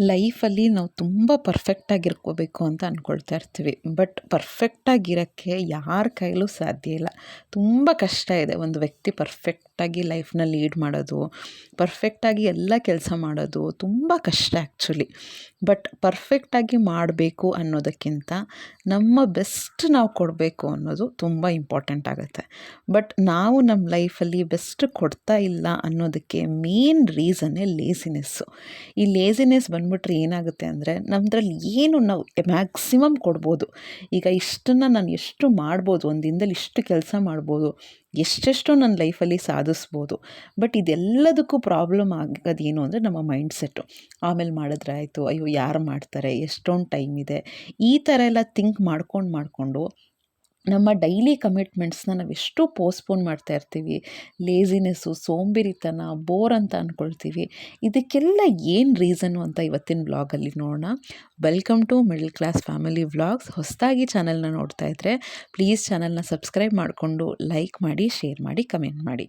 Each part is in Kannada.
ಲೈಫಲ್ಲಿ ನಾವು ತುಂಬ ಪರ್ಫೆಕ್ಟಾಗಿರ್ಕೋಬೇಕು ಅಂತ ಅಂದ್ಕೊಳ್ತಾ ಇರ್ತೀವಿ. ಬಟ್ ಪರ್ಫೆಕ್ಟಾಗಿರೋಕ್ಕೆ ಯಾರ ಕೈಲೂ ಸಾಧ್ಯ ಇಲ್ಲ. ತುಂಬ ಕಷ್ಟ ಇದೆ. ಒಂದು ವ್ಯಕ್ತಿ ಪರ್ಫೆಕ್ಟಾಗಿ ಲೈಫ್ನ ಲೀಡ್ ಮಾಡೋದು, ಪರ್ಫೆಕ್ಟಾಗಿ ಎಲ್ಲ ಕೆಲಸ ಮಾಡೋದು ತುಂಬ ಕಷ್ಟ ಆ್ಯಕ್ಚುಲಿ. ಬಟ್ ಪರ್ಫೆಕ್ಟಾಗಿ ಮಾಡಬೇಕು ಅನ್ನೋದಕ್ಕಿಂತ ನಮ್ಮ ಬೆಸ್ಟ್ ನಾವು ಕೊಡಬೇಕು ಅನ್ನೋದು ತುಂಬ ಇಂಪಾರ್ಟೆಂಟ್ ಆಗುತ್ತೆ. ಬಟ್ ನಾವು ನಮ್ಮ ಲೈಫಲ್ಲಿ ಬೆಸ್ಟ್ ಕೊಡ್ತಾ ಇಲ್ಲ ಅನ್ನೋದಕ್ಕೆ ಮೇನ್ ರೀಸನ್ನೇ ಲೇಸಿನೆಸ್ಸು ಈ ಲೇಸಿನೆಸ್ ಬಂದ್ಬಿಟ್ರೆ ಏನಾಗುತ್ತೆ ಅಂದರೆ ನಮ್ಮದ್ರಲ್ಲಿ ಏನು ನಾವು ಮ್ಯಾಕ್ಸಿಮಮ್ ಕೊಡ್ಬೋದು. ಈಗ ಇಷ್ಟನ್ನು ನಾನು ಎಷ್ಟು ಮಾಡ್ಬೋದು, ಒಂದು ದಿನದಲ್ಲಿ ಇಷ್ಟು ಕೆಲಸ ಮಾಡ್ಬೋದು ಎಷ್ಟೆಷ್ಟು ನನ್ನ ಲೈಫಲ್ಲಿ ಸಾಧಿಸ್ಬೋದು. ಬಟ್ ಇದೆಲ್ಲದಕ್ಕೂ ಪ್ರಾಬ್ಲಮ್ ಆಗೋದು ಏನು ಅಂದರೆ ನಮ್ಮ ಮೈಂಡ್ ಸೆಟ್ಟು ಆಮೇಲೆ ಮಾಡಿದ್ರೆ ಆಯಿತು, ಅಯ್ಯೋ, ಯಾರು ಮಾಡ್ತಾರೆ, ಎಷ್ಟೊಂದು ಟೈಮ್ ಇದೆ. ಈ ಥರ ಎಲ್ಲ ಥಿಂಕ್ ಮಾಡ್ಕೊಂಡು ಮಾಡಿಕೊಂಡು ನಮ್ಮ ಡೈಲಿ ಕಮಿಟ್ಮೆಂಟ್ಸ್ನ ನಾವು ಎಷ್ಟು ಪೋಸ್ಟ್ಪೋನ್ ಮಾಡ್ತಾ ಇರ್ತೀವಿ. ಲೇಸಿನೆಸ್ಸು, ಸೋಂಬೇರಿತನ, ಬೋರ್ ಅಂತ ಅಂದ್ಕೊಳ್ತೀವಿ ಇದಕ್ಕೆಲ್ಲ ಏನು ರೀಸನ್ನು ಅಂತ ಇವತ್ತಿನ ಬ್ಲಾಗಲ್ಲಿ ನೋಡೋಣ. Welcome to middle class family vlogs ಹೊಸದಾಗಿ ಚಾನಲ್ನ ನೋಡ್ತಾ ಇದ್ದರೆ ಪ್ಲೀಸ್ ಚಾನಲ್ನ ಸಬ್ಸ್ಕ್ರೈಬ್ ಮಾಡಿಕೊಂಡು ಲೈಕ್ ಮಾಡಿ ಶೇರ್ ಮಾಡಿ ಕಮೆಂಟ್ ಮಾಡಿ.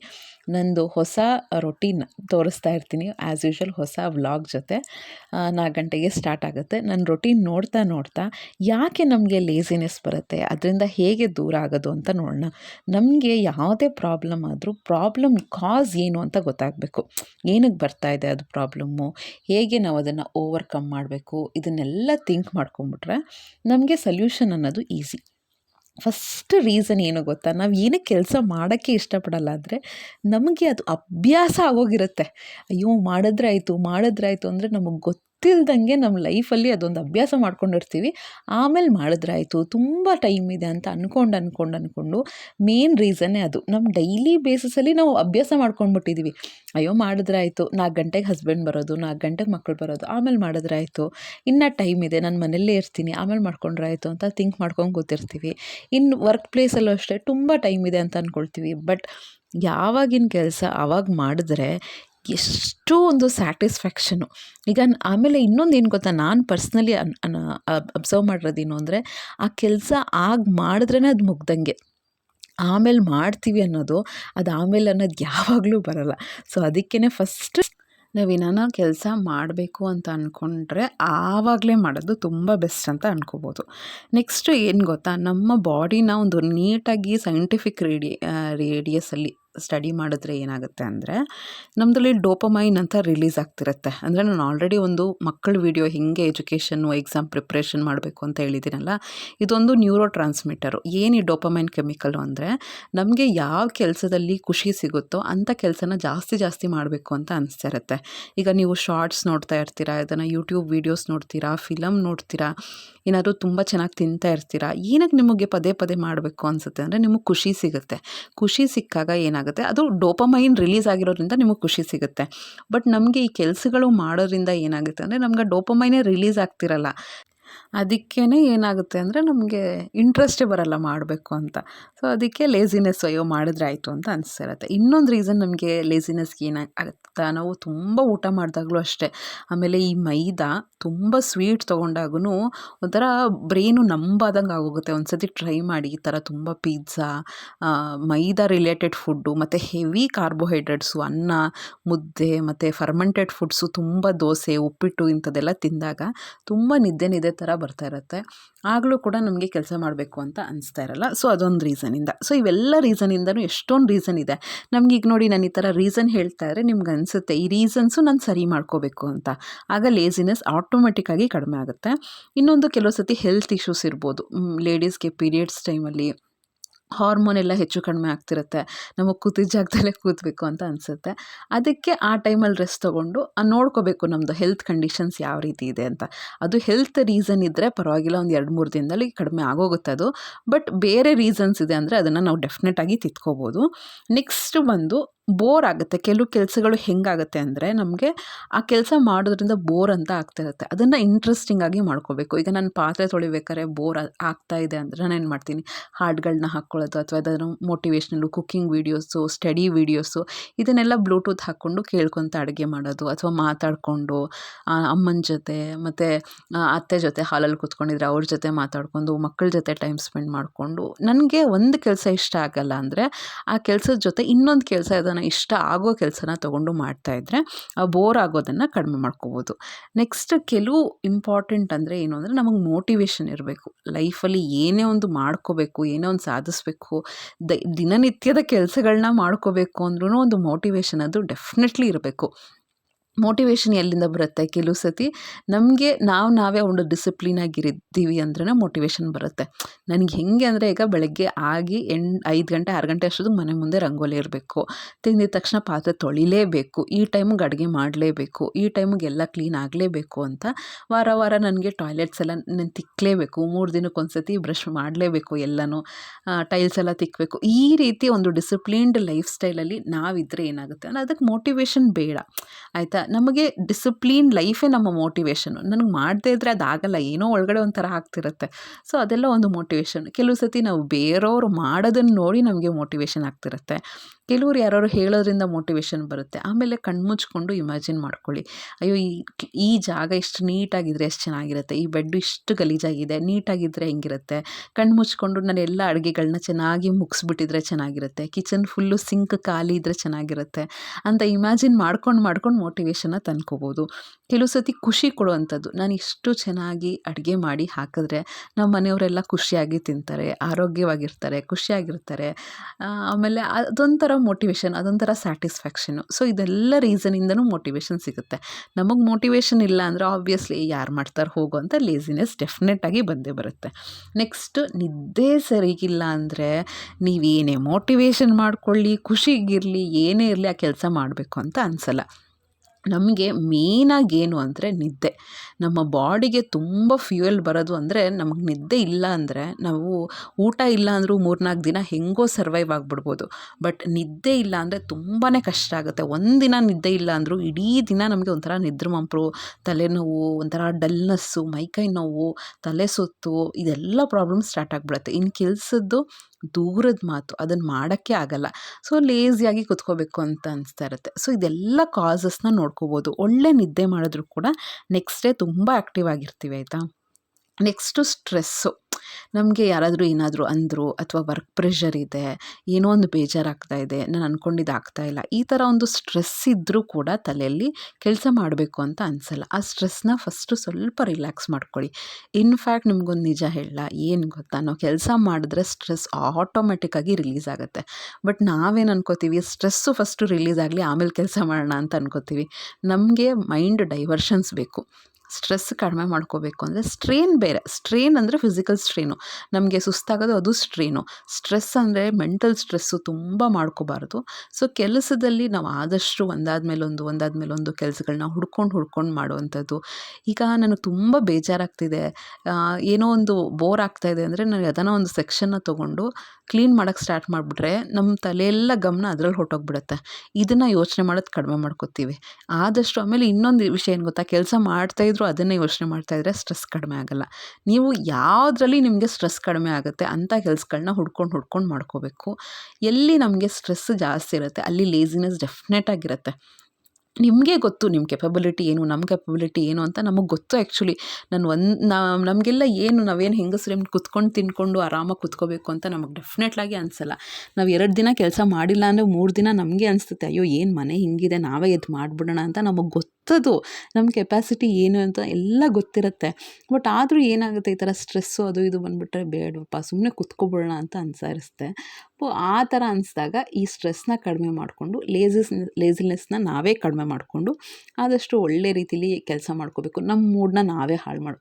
ನಂದು ಹೊಸ ರೊಟೀನ್ ತೋರಿಸ್ತಾ ಇರ್ತೀನಿ. ಆ್ಯಸ್ ಯೂಶ್ವಲ್ ಹೊಸ ವ್ಲಾಗ್ ಜೊತೆ ನಾಲ್ಕು ಗಂಟೆಗೆ ಸ್ಟಾರ್ಟ್ ಆಗುತ್ತೆ. ನನ್ನ ರೊಟೀನ್ ನೋಡ್ತಾ ನೋಡ್ತಾ ಯಾಕೆ ನಮಗೆ ಲೇಸಿನೆಸ್ ಬರುತ್ತೆ? ಅದರಿಂದ ಹೇಗೆ ದೂರ ಆಗೋದು ಅಂತ ನೋಡೋಣ. ನಮಗೆ ಯಾವುದೇ ಪ್ರಾಬ್ಲಮ್ ಆದರೂ ಪ್ರಾಬ್ಲಮ್ ಕಾಸ್ ಏನು ಅಂತ ಗೊತ್ತಾಗಬೇಕು. ಏನಕ್ಕೆ ಬರ್ತಾ ಇದೆ ಅದು ಪ್ರಾಬ್ಲಮ್ಮು ಹೇಗೆ ನಾವು ಅದನ್ನು ಓವರ್ಕಮ್ ಮಾಡಬೇಕು? ಇದನ್ನೆಲ್ಲ ಥಿಂಕ್ ಮಾಡ್ಕೊಂಬಿಟ್ರೆ ನಮಗೆ ಸಲ್ಯೂಷನ್ ಅನ್ನೋದು ಈಸಿ ಫಸ್ಟ್ ರೀಸನ್ ಏನು ಗೊತ್ತಾ? ನಾವು ಏನಕ್ಕೆ ಕೆಲಸ ಮಾಡೋಕ್ಕೆ ಇಷ್ಟಪಡಲ್ಲ ಆದರೆ ನಮಗೆ ಅದು ಅಭ್ಯಾಸ ಆಗೋಗಿರುತ್ತೆ. ಅಯ್ಯೋ, ಮಾಡಿದ್ರೆ ಆಯಿತು ಮಾಡಿದ್ರೆ ಆಯಿತು ಅಂದರೆ ನಮಗೆ ಗೊತ್ತು ಗೊತ್ತಿಲ್ದಂಗೆ ನಮ್ಮ ಲೈಫಲ್ಲಿ ಅದೊಂದು ಅಭ್ಯಾಸ ಮಾಡ್ಕೊಂಡಿರ್ತೀವಿ. ಆಮೇಲೆ ಮಾಡಿದ್ರಾಯಿತು, ತುಂಬ ಟೈಮ್ ಇದೆ ಅಂತ ಅಂದ್ಕೊಂಡು ಅಂದ್ಕೊಂಡು ಅಂದ್ಕೊಂಡು ಮೇನ್ ರೀಸನ್ನೇ ಅದು. ನಮ್ಮ ಡೈಲಿ ಬೇಸಿಸಲ್ಲಿ ನಾವು ಅಭ್ಯಾಸ ಮಾಡ್ಕೊಂಡ್ಬಿಟ್ಟಿದ್ದೀವಿ ಅಯ್ಯೋ ಮಾಡಿದ್ರಾಯಿತು, ನಾಲ್ಕು ಗಂಟೆಗೆ ಹಸ್ಬೆಂಡ್ ಬರೋದು, ನಾಲ್ಕು ಗಂಟೆಗೆ ಮಕ್ಕಳು ಬರೋದು, ಆಮೇಲೆ ಮಾಡಿದ್ರಾಯಿತು. ಇನ್ನೂ ಟೈಮ್ ಇದೆ, ನಾನು ಮನೆಯಲ್ಲೇ ಇರ್ತೀನಿ, ಆಮೇಲೆ ಮಾಡ್ಕೊಂಡ್ರಾಯ್ತು ಅಂತ ಥಿಂಕ್ ಮಾಡ್ಕೊಂಡು ಗೊತ್ತಿರ್ತೀವಿ ಇನ್ನು ವರ್ಕ್ ಪ್ಲೇಸಲ್ಲೂ ಅಷ್ಟೇ ತುಂಬ ಟೈಮ್ ಇದೆ ಅಂತ ಅಂದ್ಕೊಳ್ತೀವಿ ಬಟ್ ಯಾವಾಗಿನ ಕೆಲಸ ಆವಾಗ ಮಾಡಿದ್ರೆ ಎಷ್ಟು ಒಂದು ಸ್ಯಾಟಿಸ್ಫ್ಯಾಕ್ಷನು ಈಗ ಆಮೇಲೆ ಇನ್ನೊಂದು ಏನು ಗೊತ್ತಾ, ನಾನು ಪರ್ಸ್ನಲಿ ಅನ್ ಅಬ್ಸರ್ವ್ ಮಾಡಿರೋದೇನು ಅಂದರೆ, ಆ ಕೆಲಸ ಆಗ ಮಾಡಿದ್ರೇ ಅದು ಮುಗ್ದಂಗೆ. ಆಮೇಲೆ ಮಾಡ್ತೀವಿ ಅನ್ನೋದು, ಅದು ಆಮೇಲೆ ಅನ್ನೋದು ಯಾವಾಗಲೂ ಬರಲ್ಲ. ಸೊ ಅದಕ್ಕೇ ಫಸ್ಟ್ ನಾವೇನಾನ ಕೆಲಸ ಮಾಡಬೇಕು ಅಂತ ಅಂದ್ಕೊಂಡ್ರೆ ಆವಾಗಲೇ ಮಾಡೋದು ತುಂಬ ಬೆಸ್ಟ್ ಅಂತ ಅಂದ್ಕೋಬೋದು ನೆಕ್ಸ್ಟು ಏನು ಗೊತ್ತಾ, ನಮ್ಮ ಬಾಡಿನ ಒಂದು ನೀಟಾಗಿ ಸೈಂಟಿಫಿಕ್ ರೇಡಿ ರೇಡಿಯಸಲ್ಲಿ ಸ್ಟಡಿ ಮಾಡಿದ್ರೆ ಏನಾಗುತ್ತೆ ಅಂದರೆ ನಮ್ಮದ್ರಲ್ಲಿ ಡೋಪಮೈನ್ ಅಂತ ರಿಲೀಸ್ ಆಗ್ತಿರುತ್ತೆ. ಅಂದರೆ ನಾನು ಆಲ್ರೆಡಿ ಒಂದು ಮಕ್ಕಳ ವಿಡಿಯೋ ಹೇಗೆ ಎಜುಕೇಷನ್ನು ಎಕ್ಸಾಮ್ ಪ್ರಿಪ್ರೇಷನ್ ಮಾಡಬೇಕು ಅಂತ ಹೇಳಿದ್ದೀನಲ್ಲ, ಇದೊಂದು ನ್ಯೂರೋ ಟ್ರಾನ್ಸ್ಮಿಟರು ಏನು ಈ ಡೋಪಮೈನ್ ಕೆಮಿಕಲು ಅಂದರೆ, ನಮಗೆ ಯಾವ ಕೆಲಸದಲ್ಲಿ ಖುಷಿ ಸಿಗುತ್ತೋ ಅಂಥ ಕೆಲಸನ ಜಾಸ್ತಿ ಜಾಸ್ತಿ ಮಾಡಬೇಕು ಅಂತ ಅನಿಸ್ತಿರುತ್ತೆ ಈಗ ನೀವು ಶಾರ್ಟ್ಸ್ ನೋಡ್ತಾ ಇರ್ತೀರಾ ಇದನ್ನು ಯೂಟ್ಯೂಬ್ ವೀಡಿಯೋಸ್ ನೋಡ್ತೀರಾ ಫಿಲಮ್ ನೋಡ್ತೀರಾ, ಏನಾದರೂ ತುಂಬ ಚೆನ್ನಾಗಿ ತಿಂತಾ ಇರ್ತೀರಾ ಏನಕ್ಕೆ ನಿಮಗೆ ಪದೇ ಪದೇ ಮಾಡಬೇಕು ಅನಿಸುತ್ತೆ ಅಂದರೆ ನಿಮಗೆ ಖುಷಿ ಸಿಗುತ್ತೆ. ಖುಷಿ ಸಿಕ್ಕಾಗ ಏನಾಗುತ್ತೆ ಆಗುತ್ತೆ. ಅದು ಡೋಪಮೈನ್ ರಿಲೀಸ್ ಆಗಿರೋದ್ರಿಂದ ನಿಮಗೆ ಖುಷಿ ಸಿಗುತ್ತೆ. ಬಟ್ ನಮಗೆ ಈ ಕೆಲಸಗಳು ಮಾಡೋದ್ರಿಂದ ಏನಾಗುತ್ತೆ ಅಂದರೆ ನಮ್ಗೆ ಡೋಪಮೈನೇ ರಿಲೀಸ್ ಆಗ್ತಿರಲ್ಲ. ಅದಕ್ಕೇ ಏನಾಗುತ್ತೆ ಅಂದರೆ ನಮಗೆ ಇಂಟ್ರೆಸ್ಟೇ ಬರಲ್ಲ ಮಾಡಬೇಕು ಅಂತ. ಸೊ ಅದಕ್ಕೆ ಲೇಸಿನೆಸ್ ಅಯ್ಯೋ ಮಾಡಿದ್ರೆ ಆಯಿತು ಅಂತ ಅನಿಸ್ತಿರತ್ತೆ ಇನ್ನೊಂದು ರೀಸನ್ ನಮಗೆ ಲೇಸಿನೆಸ್ಗೆ ಏನಾಗುತ್ತಾ ನಾವು ತುಂಬ ಊಟ ಮಾಡಿದಾಗಲೂ ಅಷ್ಟೇ. ಆಮೇಲೆ ಈ ಮೈದಾ ತುಂಬ ಸ್ವೀಟ್ ತೊಗೊಂಡಾಗೂ ಒಂಥರ ಬ್ರೈನು ನಂಬಾದಂಗೆ ಆಗೋಗುತ್ತೆ. ಒಂದು ಸತಿ ಟ್ರೈ ಮಾಡಿ, ಈ ಥರ ತುಂಬ ಪಿಜ್ಜಾ ಮೈದಾ ರಿಲೇಟೆಡ್ ಫುಡ್ಡು ಮತ್ತು ಹೆವಿ ಕಾರ್ಬೋಹೈಡ್ರೇಟ್ಸು ಅನ್ನ, ಮುದ್ದೆ ಮತ್ತು ಫರ್ಮೆಂಟೆಡ್ ಫುಡ್ಸು ತುಂಬ ದೋಸೆ, ಉಪ್ಪಿಟ್ಟು ಇಂಥದ್ದೆಲ್ಲ ತಿಂದಾಗ ತುಂಬ ನಿದ್ದೆ ನಿದ್ದೆ ಥರ ಬರ್ತಾ ಇರುತ್ತೆ. ಆಗಲೂ ಕೂಡ ನಮಗೆ ಕೆಲಸ ಮಾಡಬೇಕು ಅಂತ ಅನಿಸ್ತಾ ಇರಲ್ಲ. ಸೊ ಅದೊಂದು ರೀಸನಿಂದ ಸೊ ಇವೆಲ್ಲ ರೀಸನಿಂದನೂ ಎಷ್ಟೊಂದು ರೀಸನ್ ಇದೆ. ನಮ್ಗೆ ಈಗ ನೋಡಿ ನಾನು ಈ ಥರ ರೀಸನ್ ಹೇಳ್ತಾ ಇದ್ರೆ ನಿಮ್ಗೆ ಅನಿಸುತ್ತೆ, ಈ ರೀಸನ್ಸು ನಾನು ಸರಿ ಮಾಡ್ಕೋಬೇಕು ಅಂತ. ಆಗ ಲೇಸಿನೆಸ್ ಆಟೋಮೆಟಿಕ್ಕಾಗಿ ಕಡಿಮೆ ಆಗುತ್ತೆ. ಇನ್ನೊಂದು ಕೆಲವು ಸತಿ ಹೆಲ್ತ್ ಇಶ್ಯೂಸ್ ಇರ್ಬೋದು. ಲೇಡೀಸ್ಗೆ ಪೀರಿಯಡ್ಸ್ ಟೈಮಲ್ಲಿ ಹಾರ್ಮೋನ್ ಎಲ್ಲ ಹೆಚ್ಚು ಕಡಿಮೆ ಆಗ್ತಿರುತ್ತೆ. ನಮಗೆ ಕೂತಿದ್ದ ಜಾಗದಲ್ಲೇ ಕೂತ್ಬೇಕು ಅಂತ ಅನಿಸುತ್ತೆ. ಅದಕ್ಕೆ ಆ ಟೈಮಲ್ಲಿ ರೆಸ್ಟ್ ತೊಗೊಂಡು ನೋಡ್ಕೋಬೇಕು ನಮ್ಮದು ಹೆಲ್ತ್ ಕಂಡೀಷನ್ಸ್ ಯಾವ ರೀತಿ ಇದೆ ಅಂತ. ಅದು ಹೆಲ್ತ್ ರೀಸನ್ ಇದ್ದರೆ ಪರವಾಗಿಲ್ಲ, ಒಂದು ಎರಡು ಮೂರು ದಿನದಲ್ಲಿ ಕಡಿಮೆ ಆಗೋಗುತ್ತೆ ಅದು. ಬಟ್ ಬೇರೆ ರೀಸನ್ಸ್ ಇದೆ ಅಂದರೆ ಅದನ್ನು ನಾವು ಡೆಫಿನೆಟಾಗಿ ತಿತ್ಕೋಬೋದು. ನೆಕ್ಸ್ಟ್ ಬಂದು ಬೋರ್ ಆಗುತ್ತೆ ಕೆಲವು ಕೆಲಸಗಳು ಹೆಂಗಾಗುತ್ತೆ ಅಂದರೆ ನಮಗೆ ಆ ಕೆಲಸ ಮಾಡೋದ್ರಿಂದ ಬೋರ್ ಅಂತ ಆಗ್ತಿರುತ್ತೆ. ಅದನ್ನು ಇಂಟ್ರೆಸ್ಟಿಂಗಾಗಿ ಮಾಡ್ಕೋಬೇಕು. ಈಗ ನಾನು ಪಾತ್ರೆ ತೊಳಿಬೇಕಾದ್ರೆ ಬೋರ್ ಆಗ್ತಾ ಇದೆ ಅಂದರೆ ನಾನು ಏನು ಮಾಡ್ತೀನಿ? ಹಾಡುಗಳನ್ನ ಹಾಕ್ಕೊಳ್ಳೋದು ಅಥವಾ ಅದನ್ನು motivational cooking videos study videos ಇದನ್ನೆಲ್ಲ ಬ್ಲೂಟೂತ್ ಹಾಕ್ಕೊಂಡು ಕೇಳ್ಕೊತ ಅಡುಗೆ ಮಾಡೋದು ಅಥವಾ ಮಾತಾಡಿಕೊಂಡು ಅಮ್ಮನ ಜೊತೆ ಮತ್ತು ಅತ್ತೆ ಜೊತೆ ಹಾಲಲ್ಲಿ ಕೂತ್ಕೊಂಡಿದ್ರೆ ಅವ್ರ ಜೊತೆ ಮಾತಾಡಿಕೊಂಡು, ಮಕ್ಕಳ ಜೊತೆ ಟೈಮ್ ಸ್ಪೆಂಡ್ ಮಾಡಿಕೊಂಡು. ನನಗೆ ಒಂದು ಕೆಲಸ ಇಷ್ಟ ಆಗಲ್ಲ ಅಂದರೆ ಆ ಕೆಲಸದ ಜೊತೆ ಇನ್ನೊಂದು ಕೆಲಸ ಕೆಲಸನ ಇಷ್ಟ ಆಗೋ ಕೆಲಸನ ತೊಗೊಂಡು ಮಾಡ್ತಾಯಿದ್ರೆ ಬೋರ್ ಆಗೋದನ್ನು ಕಡಿಮೆ ಮಾಡ್ಕೋಬೋದು. ನೆಕ್ಸ್ಟ್ ಕೆಲವು ಇಂಪಾರ್ಟೆಂಟ್ ಅಂದರೆ ಏನು ಅಂದರೆ ನಮಗೆ ಮೋಟಿವೇಶನ್ ಇರಬೇಕು. ಲೈಫಲ್ಲಿ ಏನೇ ಒಂದು ಮಾಡ್ಕೋಬೇಕು, ಏನೇ ಒಂದು ಸಾಧಿಸ್ಬೇಕು, ದ, ದಿನನಿತ್ಯದ ಕೆಲಸಗಳನ್ನ ಮಾಡ್ಕೋಬೇಕು ಅಂದ್ರೂ ಒಂದು ಮೋಟಿವೇಶನ್ ಅದು ಡೆಫಿನೆಟ್ಲಿ ಇರಬೇಕು. ಮೋಟಿವೇಶನ್ ಎಲ್ಲಿಂದ ಬರುತ್ತೆ ಕೆಲವು ಸತಿ? ನಮಗೆ ನಾವು ನಾವೇ ಒಂದು ಡಿಸಿಪ್ಲಿನ್ ಆಗಿರಿದ್ದೀವಿ ಅಂದ್ರೇ ಮೋಟಿವೇಶನ್ ಬರುತ್ತೆ. ನನಗೆ ಹೆಂಗೆ ಅಂದರೆ ಈಗ ಬೆಳಗ್ಗೆ ಆಗಿ ಎಂಟು ಐದು ಗಂಟೆ, ಆರು ಗಂಟೆ ಅಷ್ಟೊತ್ತಿಗೆ ಮನೆ ಮುಂದೆ ರಂಗೋಲಿ ಇರಬೇಕು. ತಿಂದಿದ ತಕ್ಷಣ ಪಾತ್ರೆ ತೊಳಿಲೇಬೇಕು. ಈ ಟೈಮಿಗೆ ಅಡುಗೆ ಮಾಡಲೇಬೇಕು. ಈ ಟೈಮಿಗೆ ಎಲ್ಲ ಕ್ಲೀನ್ ಆಗಲೇಬೇಕು ಅಂತ ವಾರ ವಾರ ನನಗೆ ಟಾಯ್ಲೆಟ್ಸ್ ಎಲ್ಲ ನಾನು ತಿಕ್ಕಲೇಬೇಕು ಮೂರು ದಿನಕ್ಕೆ ಸತಿ ಬ್ರಷ್ ಮಾಡಲೇಬೇಕು ಎಲ್ಲನೂ. ಟೈಲ್ಸ್ ಎಲ್ಲ ತಿಕ್ಕಬೇಕು ಈ ರೀತಿ ಒಂದು ಡಿಸಿಪ್ಲೀನ್ಡ್ ಲೈಫ್ ಸ್ಟೈಲಲ್ಲಿ ನಾವಿದ್ದರೆ ಏನಾಗುತ್ತೆ ಅಂದರೆ ಅದಕ್ಕೆ ಮೋಟಿವೇಶನ್ ಬೇಡ. ಆಯಿತಾ? ನಮಗೆ ಡಿಸಿಪ್ಲೀನ್ ಲೈಫೇ ನಮ್ಮ ಮೋಟಿವೇಶನು ನನಗೆ ಮಾಡದೇ ಇದ್ದರೆ ಅದಾಗಲ್ಲ, ಏನೋ ಒಳಗಡೆ ಒಂಥರ ಆಗ್ತಿರುತ್ತೆ. ಸೊ ಅದೆಲ್ಲ ಒಂದು ಮೋಟಿವೇಶನ್ ಕೆಲವು ಸತಿ ನಾವು ಬೇರೆಯವರು ಮಾಡೋದನ್ನು ನೋಡಿ ನಮಗೆ ಮೋಟಿವೇಶನ್ ಆಗ್ತಿರುತ್ತೆ. ಕೆಲವ್ರು ಯಾರು ಹೇಳೋದ್ರಿಂದ ಮೋಟಿವೇಶನ್ ಬರುತ್ತೆ. ಆಮೇಲೆ ಕಣ್ಮುಚ್ಕೊಂಡು ಇಮ್ಯಾಜಿನ್ ಮಾಡ್ಕೊಳ್ಳಿ. ಅಯ್ಯೋ, ಈ ಈ ಜಾಗ ಇಷ್ಟು ನೀಟಾಗಿದ್ದರೆ ಎಷ್ಟು ಚೆನ್ನಾಗಿರುತ್ತೆ. ಈ ಬೆಡ್ಡು ಇಷ್ಟು ಗಲೀಜಾಗಿದೆ ನೀಟಾಗಿದ್ದರೆ ಹೆಂಗಿರುತ್ತೆ? ಕಣ್ಣು ಮುಚ್ಕೊಂಡು ನಾನು ಎಲ್ಲ ಅಡುಗೆಗಳನ್ನ ಚೆನ್ನಾಗಿ ಮುಗಿಸ್ಬಿಟ್ಟಿದ್ರೆ ಚೆನ್ನಾಗಿರುತ್ತೆ. ಕಿಚನ್ ಫುಲ್ಲು ಸಿಂಕ್ ಖಾಲಿ ಇದ್ದರೆ ಚೆನ್ನಾಗಿರುತ್ತೆ ಅಂತ ಇಮ್ಯಾಜಿನ್ ಮಾಡ್ಕೊಂಡು ಮಾಡ್ಕೊಂಡು ಮೋಟಿವೇಶನ್ನ ತಂದ್ಕೋಬೋದು. ಕೆಲವು ಸತಿ ಖುಷಿ ಕೊಡುವಂಥದ್ದು. ನಾನು ಇಷ್ಟು ಚೆನ್ನಾಗಿ ಅಡುಗೆ ಮಾಡಿ ಹಾಕಿದ್ರೆ ನಮ್ಮ ಮನೆಯವರೆಲ್ಲ ಖುಷಿಯಾಗಿ ತಿಂತಾರೆ, ಆರೋಗ್ಯವಾಗಿರ್ತಾರೆ, ಖುಷಿಯಾಗಿರ್ತಾರೆ. ಆಮೇಲೆ ಅದೊಂಥರ ಮೋಟಿವೇಶನ್ ಅದೊಂಥರ ಸ್ಯಾಟಿಸ್ಫ್ಯಾಕ್ಷನು ಸೊ ಇದೆಲ್ಲ ರೀಸನಿಂದನೂ ಮೋಟಿವೇಶನ್ ಸಿಗುತ್ತೆ. ನಮಗೆ ಮೋಟಿವೇಶನ್ ಇಲ್ಲ ಅಂದರೆ ಆಬ್ವಿಯಸ್ಲಿ ಯಾರು ಮಾಡ್ತಾರೆ ಹೋಗೋ ಅಂತ ಲೇಸಿನೆಸ್ ಡೆಫಿನೆಟಾಗಿ ಬಂದೇ ಬರುತ್ತೆ. ನೆಕ್ಸ್ಟ್ ನಿದ್ದೆ ಸರಿಗಿಲ್ಲ ಅಂದರೆ ನೀವೇನೇ ಮೋಟಿವೇಶನ್ ಮಾಡಿಕೊಳ್ಳಿ, ಖುಷಿಗಿರಲಿ, ಏನೇ ಇರಲಿ ಆ ಕೆಲಸ ಮಾಡಬೇಕು ಅಂತ ಅನಿಸಲ್ಲ. ನಮಗೆ ಮೇನಾಗಿ ಏನು ಅಂದರೆ ನಿದ್ದೆ. ನಮ್ಮ ಬಾಡಿಗೆ ತುಂಬ ಫ್ಯೂಯಲ್ ಬರೋದು ಅಂದರೆ ನಮಗೆ ನಿದ್ದೆ ಇಲ್ಲ ಅಂದರೆ ನಾವು ಊಟ ಇಲ್ಲ ಅಂದರೂ ಮೂರ್ನಾಲ್ಕು ದಿನ ಹೆಂಗೋ ಸರ್ವೈವ್ ಆಗಿಬಿಡ್ಬೋದು. ಬಟ್ ನಿದ್ದೆ ಇಲ್ಲ ಅಂದರೆ ತುಂಬಾ ಕಷ್ಟ ಆಗುತ್ತೆ. ಒಂದಿನ ನಿದ್ದೆ ಇಲ್ಲ ಅಂದರೂ ಇಡೀ ದಿನ ನಮಗೆ ಒಂಥರ ನಿದ್ರಮಂಪ್ರು ತಲೆನೋವು, ಒಂಥರ ಡಲ್ನೆಸ್ಸು ಮೈಕೈ ನೋವು, ತಲೆ ಸುತ್ತು, ಇದೆಲ್ಲ ಪ್ರಾಬ್ಲಮ್ ಸ್ಟಾರ್ಟ್ ಆಗಿಬಿಡುತ್ತೆ. ಇನ್ನು ಕೆಲಸದ್ದು ದೂರದ ಮಾತು, ಅದನ್ನು ಮಾಡೋಕ್ಕೆ ಆಗಲ್ಲ. ಸೊ ಲೇಸಿಯಾಗಿ ಕುತ್ಕೋಬೇಕು ಅಂತ ಅನಿಸ್ತಾ ಇರುತ್ತೆ. ಸೊ, ಇದೆಲ್ಲ ಕಾಸಸ್ನ ನೋಡ್ಕೋಬೋದು. ಒಳ್ಳೆ ನಿದ್ದೆ ಮಾಡಿದ್ರು ಕೂಡ ನೆಕ್ಸ್ಟ್ ಡೇ ತುಂಬ ಆ್ಯಕ್ಟಿವ್ ಆಗಿರ್ತೀವಿ, ಆಯಿತಾ? ನೆಕ್ಸ್ಟು ಸ್ಟ್ರೆಸ್ಸು ನಮಗೆ ಯಾರಾದರೂ ಏನಾದರೂ ಅಂದರು ಅಥವಾ ವರ್ಕ್ ಪ್ರೆಷರ್ ಇದೆ, ಏನೋ ಒಂದು ಬೇಜಾರಾಗ್ತಾ ಇದೆ, ನಾನು ಅಂದ್ಕೊಂಡಿದ್ದು ಆಗ್ತಾ ಇಲ್ಲ, ಈ ಥರ ಒಂದು ಸ್ಟ್ರೆಸ್ ಇದ್ದರೂ ಕೂಡ ತಲೆಯಲ್ಲಿ ಕೆಲಸ ಮಾಡಬೇಕು ಅಂತ ಅನಿಸಲ್ಲ. ಆ ಸ್ಟ್ರೆಸ್ನ ಫಸ್ಟು ಸ್ವಲ್ಪ ರಿಲ್ಯಾಕ್ಸ್ ಮಾಡ್ಕೊಳ್ಳಿ. ಇನ್ಫ್ಯಾಕ್ಟ್ ನಿಮ್ಗೊಂದು ನಿಜ ಹೇಳಲ್ಲ ಏನು ಗೊತ್ತಾ, ನಾವು ಕೆಲಸ ಮಾಡಿದ್ರೆ ಸ್ಟ್ರೆಸ್ ಆಟೋಮೆಟಿಕ್ಕಾಗಿ ರಿಲೀಸ್ ಆಗುತ್ತೆ. ಬಟ್ ನಾವೇನು ಅನ್ಕೋತೀವಿ ಸ್ಟ್ರೆಸ್ಸು ಫಸ್ಟು ರಿಲೀಸ್ ಆಗಲಿ, ಆಮೇಲೆ ಕೆಲಸ ಮಾಡೋಣ ಅಂತ ಅನ್ಕೋತೀವಿ. ನಮಗೆ ಮೈಂಡ್ ಡೈವರ್ಷನ್ಸ್ ಬೇಕು. ಸ್ಟ್ರೆಸ್ ಕಡಿಮೆ ಮಾಡ್ಕೋಬೇಕು ಅಂದರೆ ಸ್ಟ್ರೇನ್ ಬೇರೆ. ಸ್ಟ್ರೇನ್ ಅಂದರೆ ಫಿಸಿಕಲ್ ಸ್ಟ್ರೇನು. ನಮಗೆ ಸುಸ್ತಾಗೋದು ಅದು ಸ್ಟ್ರೇನು. ಸ್ಟ್ರೆಸ್ ಅಂದರೆ ಮೆಂಟಲ್ ಸ್ಟ್ರೆಸ್ಸು ತುಂಬ ಮಾಡ್ಕೋಬಾರ್ದು. ಸೊ ಕೆಲಸದಲ್ಲಿ ನಾವು ಆದಷ್ಟು ಒಂದಾದ ಮೇಲೊಂದು ಒಂದಾದ ಮೇಲೊಂದು ಕೆಲಸಗಳನ್ನ ಹುಡ್ಕೊಂಡು ಹುಡ್ಕೊಂಡು ಮಾಡುವಂಥದ್ದು. ಈಗ ನನಗೆ ತುಂಬ ಬೇಜಾರಾಗ್ತಿದೆ. ಏನೋ ಒಂದು ಬೋರ್ ಆಗ್ತಾಯಿದೆ ಅಂದರೆ ನಾನು ಅದನ್ನು ಒಂದು ಸೆಕ್ಷನ್ನ ತೊಗೊಂಡು ಕ್ಲೀನ್ ಮಾಡೋಕ್ಕೆ ಸ್ಟಾರ್ಟ್ ಮಾಡಿಬಿಟ್ರೆ ನಮ್ಮ ತಲೆಯೆಲ್ಲ ಗಮನ ಅದರಲ್ಲಿ ಹೊಟ್ಟೋಗ್ಬಿಡುತ್ತೆ ಇದನ್ನು ಯೋಚನೆ ಮಾಡೋದು ಕಡಿಮೆ ಮಾಡ್ಕೋತೀವಿ. ಆದಷ್ಟು ಆಮೇಲೆ ಇನ್ನೊಂದು ವಿಷಯ ಏನು ಗೊತ್ತಾ? ಕೆಲಸ ಮಾಡ್ತಾಯಿದ್ರು ಅದನ್ನೇ ಯೋಚನೆ ಮಾಡ್ತಾಯಿದ್ರೆ ಸ್ಟ್ರೆಸ್ ಕಡಿಮೆ ಆಗೋಲ್ಲ. ನೀವು ಯಾವುದ್ರಲ್ಲಿ ನಿಮಗೆ ಸ್ಟ್ರೆಸ್ ಕಡಿಮೆ ಆಗುತ್ತೆ ಅಂಥ ಕೆಲ್ಸಗಳನ್ನ ಹುಡ್ಕೊಂಡು ಹುಡ್ಕೊಂಡು ಮಾಡ್ಕೋಬೇಕು. ಎಲ್ಲಿ ನಮಗೆ ಸ್ಟ್ರೆಸ್ ಜಾಸ್ತಿ ಇರುತ್ತೆ, ಅಲ್ಲಿ ಲೇಸಿನೆಸ್ ಡೆಫಿನೆಟ್ ಆಗಿರುತ್ತೆ. ನಿಮಗೆ ಗೊತ್ತು ನಿಮ್ಮ ಕೆಪಬಿಲಿಟಿ ಏನು ನಮ್ಮ ಕೆಪಬಿಲಿಟಿ ಏನು ಅಂತ ನಮಗೆ ಗೊತ್ತು ಆ್ಯಕ್ಚುಲಿ ನಾನು ಒಂದು ನಮಗೆಲ್ಲ ಏನು, ನಾವೇನು ಹೆಂಗಸ್ರು ಕುತ್ಕೊಂಡು ತಿನ್ಕೊಂಡು ಆರಾಮಾಗಿ ಕುತ್ಕೋಬೇಕು ಅಂತ ನಮಗೆ ಡೆಫಿನೆಟ್ಲಾಗಿ ಅನಿಸಲ್ಲ. ನಾವು ಎರಡು ದಿನ ಕೆಲಸ ಮಾಡಿಲ್ಲ ಅಂದರೆ ಮೂರು ದಿನ ನಮಗೆ ಅನಿಸುತ್ತೆ, ಅಯ್ಯೋ, ಏನು ಮನೆ ಹಿಂಗಿದೆ, ನಾವೇ ಎದ್ದು ಮಾಡಿಬಿಡೋಣ ಅಂತ ನಮಗೆ ಗೊತ್ತದು ನಮ್ಮ ಕೆಪಾಸಿಟಿ ಏನು ಅಂತ ಎಲ್ಲ ಗೊತ್ತಿರುತ್ತೆ. ಬಟ್ ಆದರೂ ಏನಾಗುತ್ತೆ ಈ ಥರ ಸ್ಟ್ರೆಸ್ಸು ಅದು ಇದು ಬಂದುಬಿಟ್ರೆ ಬೇಡವಪ್ಪ ಸುಮ್ಮನೆ ಕುತ್ಕೊಬಿಡೋಣ ಅಂತ ಅನ್ಸರಿಸುತ್ತೆ ಆ ಥರ ಅನಿಸ್ದಾಗ ಈ ಸ್ಟ್ರೆಸ್ನ ಕಡಿಮೆ ಮಾಡಿಕೊಂಡು ಲೇಸಿಸ್ ಲೇಸಿನೆಸ್ನ ನಾವೇ ಕಡಿಮೆ ಮಾಡಿಕೊಂಡು, ಆದಷ್ಟು ಒಳ್ಳೆ ರೀತಿಲಿ ಕೆಲಸ ಮಾಡ್ಕೋಬೇಕು. ನಮ್ಮ ಮೂಡನ್ನ ನಾವೇ ಹಾಳು ಮಾಡಿ